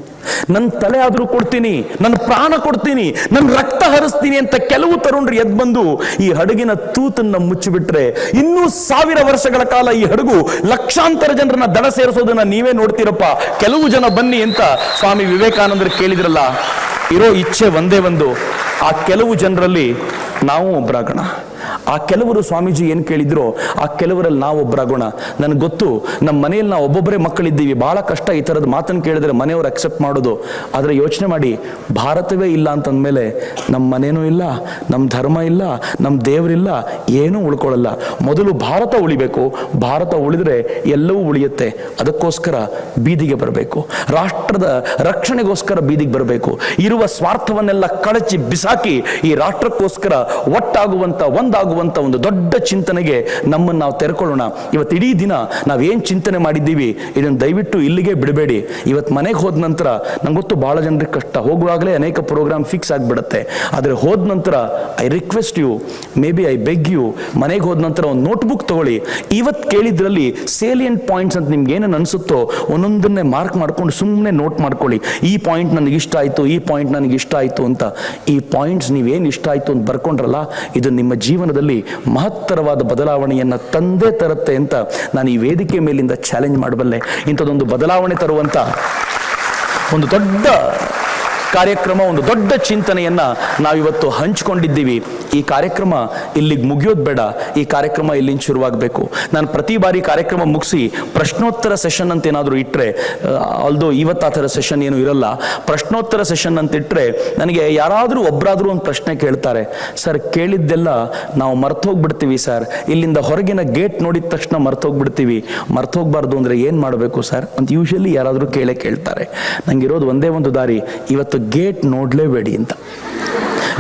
ನನ್ನ ತಲೆ ಆದರೂ ಕೊಡ್ತೀನಿ ನನ್ನ ಪ್ರಾಣ ಕೊಡ್ತೀನಿ ನನ್ನ ರಕ್ತ ಹರಿಸ್ತೀನಿ ಅಂತ ಕೆಲವು ತರುಣರು ಎದ್ ಬಂದು ಈ ಹಡಗಿನ ತೂತನ್ನ ಮುಚ್ಚಿಬಿಟ್ರೆ ಇನ್ನೂ ಸಾವಿರ ವರ್ಷಗಳ ಕಾಲ ಈ ಹಡಗು ಲಕ್ಷಾಂತರ ಜನರನ್ನ ದಡ ಸೇರಿಸೋದನ್ನ ನೀವೇ ನೋಡ್ತೀರಪ್ಪ. ಕೆಲವು ಜನ ಬನ್ನಿ ಅಂತ ಸ್ವಾಮಿ ವಿವೇಕಾನಂದರು ಕೇಳಿದ್ರಲ್ಲ. ಇರೋ ಇಚ್ಛೆ ಒಂದೇ ಒಂದು. ಆ ಕೆಲವು ಜನರಲ್ಲಿ ನಾವು ಒಬ್ಬರಾಗೋಣ ಆ ಕೆಲವರು ಸ್ವಾಮೀಜಿ ಏನು ಕೇಳಿದ್ರು? ಆ ಕೆಲವರಲ್ಲಿ ನಾವು ಒಬ್ಬರಾಗೋಣ ನನಗೆ ಗೊತ್ತು ನಮ್ಮ ಮನೆಯಲ್ಲಿ ನಾವು ಒಬ್ಬೊಬ್ಬರೇ ಮಕ್ಕಳಿದ್ದೀವಿ. ಭಾಳ ಕಷ್ಟ ಈ ಥರದ ಮಾತನ್ನು ಕೇಳಿದ್ರೆ ಮನೆಯವರು ಅಕ್ಸೆಪ್ಟ್ ಮಾಡೋದು. ಆದರೆ ಯೋಚನೆ ಮಾಡಿ, ಭಾರತವೇ ಇಲ್ಲ ಅಂತಂದಮೇಲೆ ನಮ್ಮ ಮನೇನೂ ಇಲ್ಲ ನಮ್ಮ ಧರ್ಮ ಇಲ್ಲ ನಮ್ಮ ದೇವರಿಲ್ಲ ಏನೂ ಉಳ್ಕೊಳ್ಳಲ್ಲ ಮೊದಲು ಭಾರತ ಉಳಿಬೇಕು. ಭಾರತ ಉಳಿದ್ರೆ ಎಲ್ಲವೂ ಉಳಿಯುತ್ತೆ. ಅದಕ್ಕೋಸ್ಕರ ಬೀದಿಗೆ ಬರಬೇಕು. ರಾಷ್ಟ್ರದ ರಕ್ಷಣೆಗೋಸ್ಕರ ಬೀದಿಗೆ ಬರಬೇಕು. ಇರುವ ಸ್ವಾರ್ಥವನ್ನೆಲ್ಲ ಕಳಚಿ ಬಿಸಾಕಿ ಈ ರಾಷ್ಟ್ರಕ್ಕೋಸ್ಕರ ಒಟ್ಟಾಗುವಂಥ ಒಂದಾಗುವಂಥ ಒಂದು ದೊಡ್ಡ ಚಿಂತನೆಗೆ ನಮ್ಮನ್ನು ನಾವು ತೆರೆಕೊಳ್ಳೋಣ. ಇವತ್ತು ಇಡೀ ದಿನ ನಾವೇನು ಚಿಂತನೆ ಮಾಡಿದ್ದೀವಿ, ಇದನ್ನು ದಯವಿಟ್ಟು ಇಲ್ಲಿಗೆ ಬಿಡಬೇಡಿ. ಇವತ್ತು ಮನೆಗೆ ಹೋದ ನಂತರ ನಂಗೊತ್ತು ಗೊತ್ತು ಬಹಳ ಜನರಿಗೆ ಕಷ್ಟ. ಹೋಗುವಾಗಲೇ ಅನೇಕ ಪ್ರೋಗ್ರಾಮ್ ಫಿಕ್ಸ್ ಆಗಿಬಿಡುತ್ತೆ. ಆದರೆ ಹೋದ ನಂತರ I request you maybe I beg you ಮನೆಗೆ ಹೋದ ನಂತರ ಒಂದು ನೋಟ್ಬುಕ್ ತಗೊಳ್ಳಿ. ಇವತ್ತು ಕೇಳಿದ್ರಲ್ಲಿ ಸೇಲಿಯಂಟ್ ಪಾಯಿಂಟ್ಸ್ ಅಂತ ನಿಮ್ಗೆ ಏನೇನು ಅನಿಸುತ್ತೋ, ಒಂದೊಂದನ್ನೇ ಮಾರ್ಕ್ ಮಾಡ್ಕೊಂಡು ಸುಮ್ಮನೆ ನೋಟ್ ಮಾಡ್ಕೊಳ್ಳಿ. ಈ ಪಾಯಿಂಟ್ ನನಗೆ ಇಷ್ಟ ಆಯಿತು, ಈ ಪಾಯಿಂಟ್ ನನಗೆ ಇಷ್ಟ ಆಯಿತು ಅಂತ. ಈ ಪಾಯಿಂಟ್ಸ್ ನೀವೇನು ಇಷ್ಟ ಆಯಿತು ಅಂತ ಬರ್ಕೊಂಡ್ರಲ್ಲ, ಇದು ನಿಮ್ಮ ಜೀವನದಲ್ಲಿ ಮಹತ್ತರವಾದ ಬದಲಾವಣೆಯನ್ನು ತಂದೇ ತರುತ್ತೆ ಅಂತ ನಾನು ಈ ವೇದಿಕೆ ಮೇಲಿಂದ ಚಾಲೆಂಜ್ ಮಾಡಬಲ್ಲೆ. ಇಂಥದ್ದೊಂದು ಬದಲಾವಣೆ ತರುವಂಥ ಒಂದು ದೊಡ್ಡ ಕಾರ್ಯಕ್ರಮ, ಒಂದು ದೊಡ್ಡ ಚಿಂತನೆಯನ್ನ ನಾವಿವತ್ತು ಹಂಚಿಕೊಂಡಿದ್ದೀವಿ. ಈ ಕಾರ್ಯಕ್ರಮ ಇಲ್ಲಿಗೆ ಮುಗಿಯೋದು ಬೇಡ. ಈ ಕಾರ್ಯಕ್ರಮ ಇಲ್ಲಿಂದ ಶುರುವಾಗಬೇಕು. ನಾನು ಪ್ರತಿ ಬಾರಿ ಕಾರ್ಯಕ್ರಮ ಮುಗಿಸಿ ಪ್ರಶ್ನೋತ್ತರ ಸೆಷನ್ ಅಂತ ಏನಾದರೂ ಇಟ್ಟರೆ ಅಲ್ದೋ ಇವತ್ತು ಆ ಥರ ಸೆಷನ್ ಏನು ಇರಲ್ಲ. ಪ್ರಶ್ನೋತ್ತರ ಸೆಷನ್ ಅಂತ ಇಟ್ಟರೆ ನನಗೆ ಯಾರಾದರೂ ಒಬ್ಬರಾದರೂ ಒಂದು ಪ್ರಶ್ನೆ ಕೇಳ್ತಾರೆ. ಸರ್, ಕೇಳಿದ್ದೆಲ್ಲ ನಾವು ಮರ್ತೋಗ್ಬಿಡ್ತೀವಿ ಸರ್. ಇಲ್ಲಿಂದ ಹೊರಗಿನ ಗೇಟ್ ನೋಡಿದ ತಕ್ಷಣ ಮರ್ತೋಗ್ಬಿಡ್ತೀವಿ ಮರ್ತೋಗ್ಬಾರ್ದು ಅಂದರೆ ಏನು ಮಾಡಬೇಕು ಸರ್? ಅಂತ ಯೂಶಲಿ ಯಾರಾದರೂ ಕೇಳೇ ಕೇಳ್ತಾರೆ. ನನಗಿರೋದು ಒಂದೇ ಒಂದು ದಾರಿ. ಇವತ್ತು ಗೇಟ್ ನೋಡಲೇಬೇಡಿ ಅಂತ.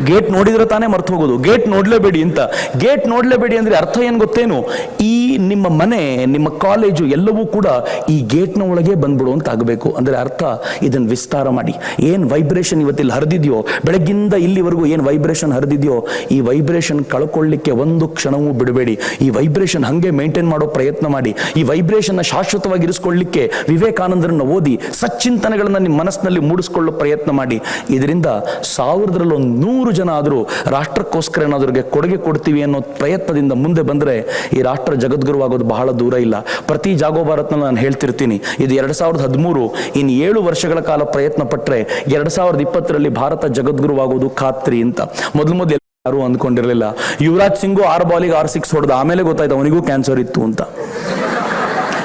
ಗೇಟ್ ನೋಡಿದ್ರೆ ತಾನೇ ಮರ್ತು ಹೋಗೋದು. ಗೇಟ್ ನೋಡ್ಲೇಬೇಡಿ ಅಂತ. ಗೇಟ್ ನೋಡ್ಲೇಬೇಡಿ ಅಂದ್ರೆ ಅರ್ಥ ಏನು ಗೊತ್ತೇನು? ಈ ನಿಮ್ಮ ಮನೆ, ನಿಮ್ಮ ಕಾಲೇಜು ಎಲ್ಲವೂ ಕೂಡ ಈ ಗೇಟ್ನ ಒಳಗೆ ಬಂದ್ಬಿಡು ಅಂತ ಆಗಬೇಕು. ಅಂದ್ರೆ ಅರ್ಥ ಇದನ್ನ ವಿಸ್ತಾರ ಮಾಡಿ. ಏನ್ ವೈಬ್ರೇಷನ್ ಇವತ್ತಿಲ್ಲಿ ಹರಿದಿದ್ಯೋ? ಬೆಳಗ್ಗಿಂದ ಇಲ್ಲಿವರೆಗೂ ಏನು ವೈಬ್ರೇಷನ್ ಹರಿದಿದೆಯೋ? ಈ ವೈಬ್ರೇಷನ್ ಕಳ್ಕೊಳ್ಳಿಕ್ಕೆ ಒಂದು ಕ್ಷಣವೂ ಬಿಡಬೇಡಿ. ಈ ವೈಬ್ರೇಷನ್ ಹಂಗೆ ಮೇಂಟೈನ್ ಮಾಡೋ ಪ್ರಯತ್ನ ಮಾಡಿ. ಈ ವೈಬ್ರೇಷನ್ ಶಾಶ್ವತವಾಗಿ ಇರಿಸ್ಕೊಳ್ಳಿಕ್ಕೆ ವಿವೇಕಾನಂದರನ್ನ ಓದಿ, ಸಚ್ಚಿಂತನೆಗಳನ್ನ ನಿಮ್ಮ ಮನಸ್ಸಿನಲ್ಲಿ ಮೂಡಿಸ್ಕೊಳ್ಳೋ ಪ್ರಯತ್ನ ಮಾಡಿ. ಇದರಿಂದ ಸಾವಿರದಲ್ಲಿ ಒಂದು ನೂರು ಜನ ಆದರೂ ರಾಷ್ಟ್ರಕ್ಕೋಸ್ಕರ ಏನಾದ್ರಿಗೆ ಕೊಡುಗೆ ಕೊಡ್ತೀವಿ ಅನ್ನೋ ಪ್ರಯತ್ನದಿಂದ ಮುಂದೆ ಬಂದರೆ ಈ ರಾಷ್ಟ್ರ ಜಗದ್ಗುರುವಾಗೋದು ಬಹಳ ದೂರ ಇಲ್ಲ. ಪ್ರತಿ ಜಾಗೋ ಭಾರತ್ನ ನಾನು ಹೇಳ್ತಿರ್ತೀನಿ, ಇದು ಎರಡು ಸಾವಿರದ ಹದಿಮೂರು ಇನ್ನು ಏಳು ವರ್ಷಗಳ ಕಾಲ ಪ್ರಯತ್ನ ಪಟ್ಟರೆ ಎರಡು ಸಾವಿರದ ಇಪ್ಪತ್ತರಲ್ಲಿ ಭಾರತ ಜಗದ್ಗುರುವಾಗೋದು ಖಾತ್ರಿ ಅಂತ. ಮೊದಲು ಮೊದಲು ಯಾರು ಅಂದ್ಕೊಂಡಿರಲಿಲ್ಲ, ಯುವರಾಜ್ ಸಿಂಗು ಆರು ಬಾಲಿಗೆ ಆರು ಸಿಕ್ಸ್ ಹೊಡೆದ, ಆಮೇಲೆ ಗೊತ್ತಾಯ್ತು ಅವನಿಗೂ ಕ್ಯಾನ್ಸರ್ ಇತ್ತು ಅಂತ.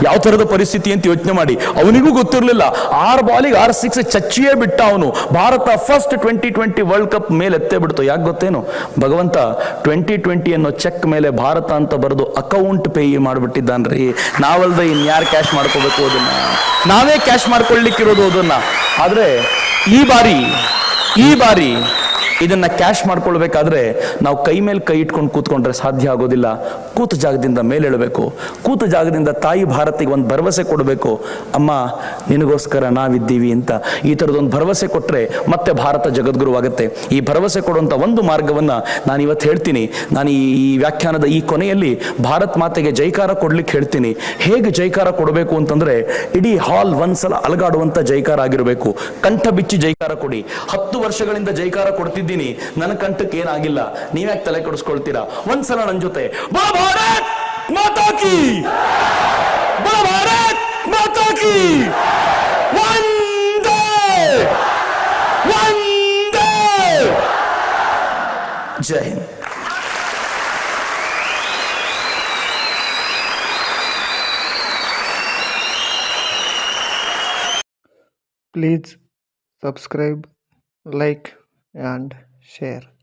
ಯಾವ ತರದ ಪರಿಸ್ಥಿತಿ ಅಂತ ಯೋಚನೆ ಮಾಡಿ. ಅವನಿಗೂ ಗೊತ್ತಿರಲಿಲ್ಲ. ಆರು ಬಾಲಿಗೆ ಆರು ಸಿಕ್ಸ್ ಚಚ್ಚಿಯೇ ಬಿಟ್ಟ ಅವನು. Bharat first twenty twenty world cup ಮೇಲೆ ಎತ್ತೇ ಬಿಡ್ತು. ಯಾಕೆ ಗೊತ್ತೇನು? ಭಗವಂತ ಟ್ವೆಂಟಿ ಟ್ವೆಂಟಿ ಅನ್ನೋ ಚೆಕ್ ಮೇಲೆ ಭಾರತ ಅಂತ ಬರೆದು ಅಕೌಂಟ್ ಪೇ ಮಾಡಿಬಿಟ್ಟಿದ್ದಾನ್ರಿ. ನಾವಲ್ದೆ ಇನ್ಯಾರು ಕ್ಯಾಶ್ ಮಾಡ್ಕೋಬೇಕು ಅದನ್ನ? ನಾವೇ ಕ್ಯಾಶ್ ಮಾಡ್ಕೊಳ್ಳಿಕ್ಕಿರೋದು ಅದನ್ನ. ಆದ್ರೆ ಈ ಬಾರಿ ಈ ಬಾರಿ ಇದನ್ನ ಕ್ಯಾಶ್ ಮಾಡ್ಕೊಳ್ಬೇಕಾದ್ರೆ ನಾವು ಕೈ ಮೇಲೆ ಕೈ ಇಟ್ಕೊಂಡು ಕೂತ್ಕೊಂಡ್ರೆ ಸಾಧ್ಯ ಆಗೋದಿಲ್ಲ. ಕೂತ ಜಾಗದಿಂದ ಮೇಲೇಳಬೇಕು ಕೂತ ಜಾಗದಿಂದ ತಾಯಿ ಭಾರತಿಗೆ ಒಂದು ಭರವಸೆ ಕೊಡಬೇಕು. ಅಮ್ಮ, ನಿನಗೋಸ್ಕರ ನಾವಿದ್ದೀವಿ ಅಂತ. ಈ ಥರದೊಂದು ಭರವಸೆ ಕೊಟ್ಟರೆ ಮತ್ತೆ ಭಾರತ ಜಗದ್ಗುರುವಾಗುತ್ತೆ. ಈ ಭರವಸೆ ಕೊಡುವಂಥ ಒಂದು ಮಾರ್ಗವನ್ನ ನಾನು ಇವತ್ತು ಹೇಳ್ತೀನಿ. ನಾನು ಈ ವ್ಯಾಖ್ಯಾನದ ಈ ಕೊನೆಯಲ್ಲಿ ಭಾರತ್ ಮಾತೆಗೆ ಜೈಕಾರ ಕೊಡ್ಲಿಕ್ಕೆ ಹೇಳ್ತೀನಿ. ಹೇಗೆ ಜೈಕಾರ ಕೊಡಬೇಕು ಅಂತಂದ್ರೆ ಇಡೀ ಹಾಲ್ ಒಂದ್ಸಲ ಅಲಗಾಡುವಂಥ ಜೈಕಾರ ಆಗಿರಬೇಕು. ಕಂಠ ಬಿಚ್ಚಿ ಜೈಕಾರ ಕೊಡಿ. ಹತ್ತು ವರ್ಷಗಳಿಂದ ಜೈಕಾರ ಕೊಡ್ತಿದ್ದೀನಿ ನನ್ನ ಕಂಠಕ್ಕೆ ಏನಾಗಿಲ್ಲ. ನೀವ್ಯಾಕೆ ತಲೆ ಕೊಡಿಸ್ಕೊಳ್ತೀರಾ? ಒಂದ್ಸಲ ನನ್ನ ಜೊತೆ. ಬಾ ಭಾರತ್ ಮಾತಾಕಿ ಬಾ ಭಾರತ್ ಮಾತಾಕಿ ವಂದೇ! ಜೈ Hind. Please subscribe, like, and share.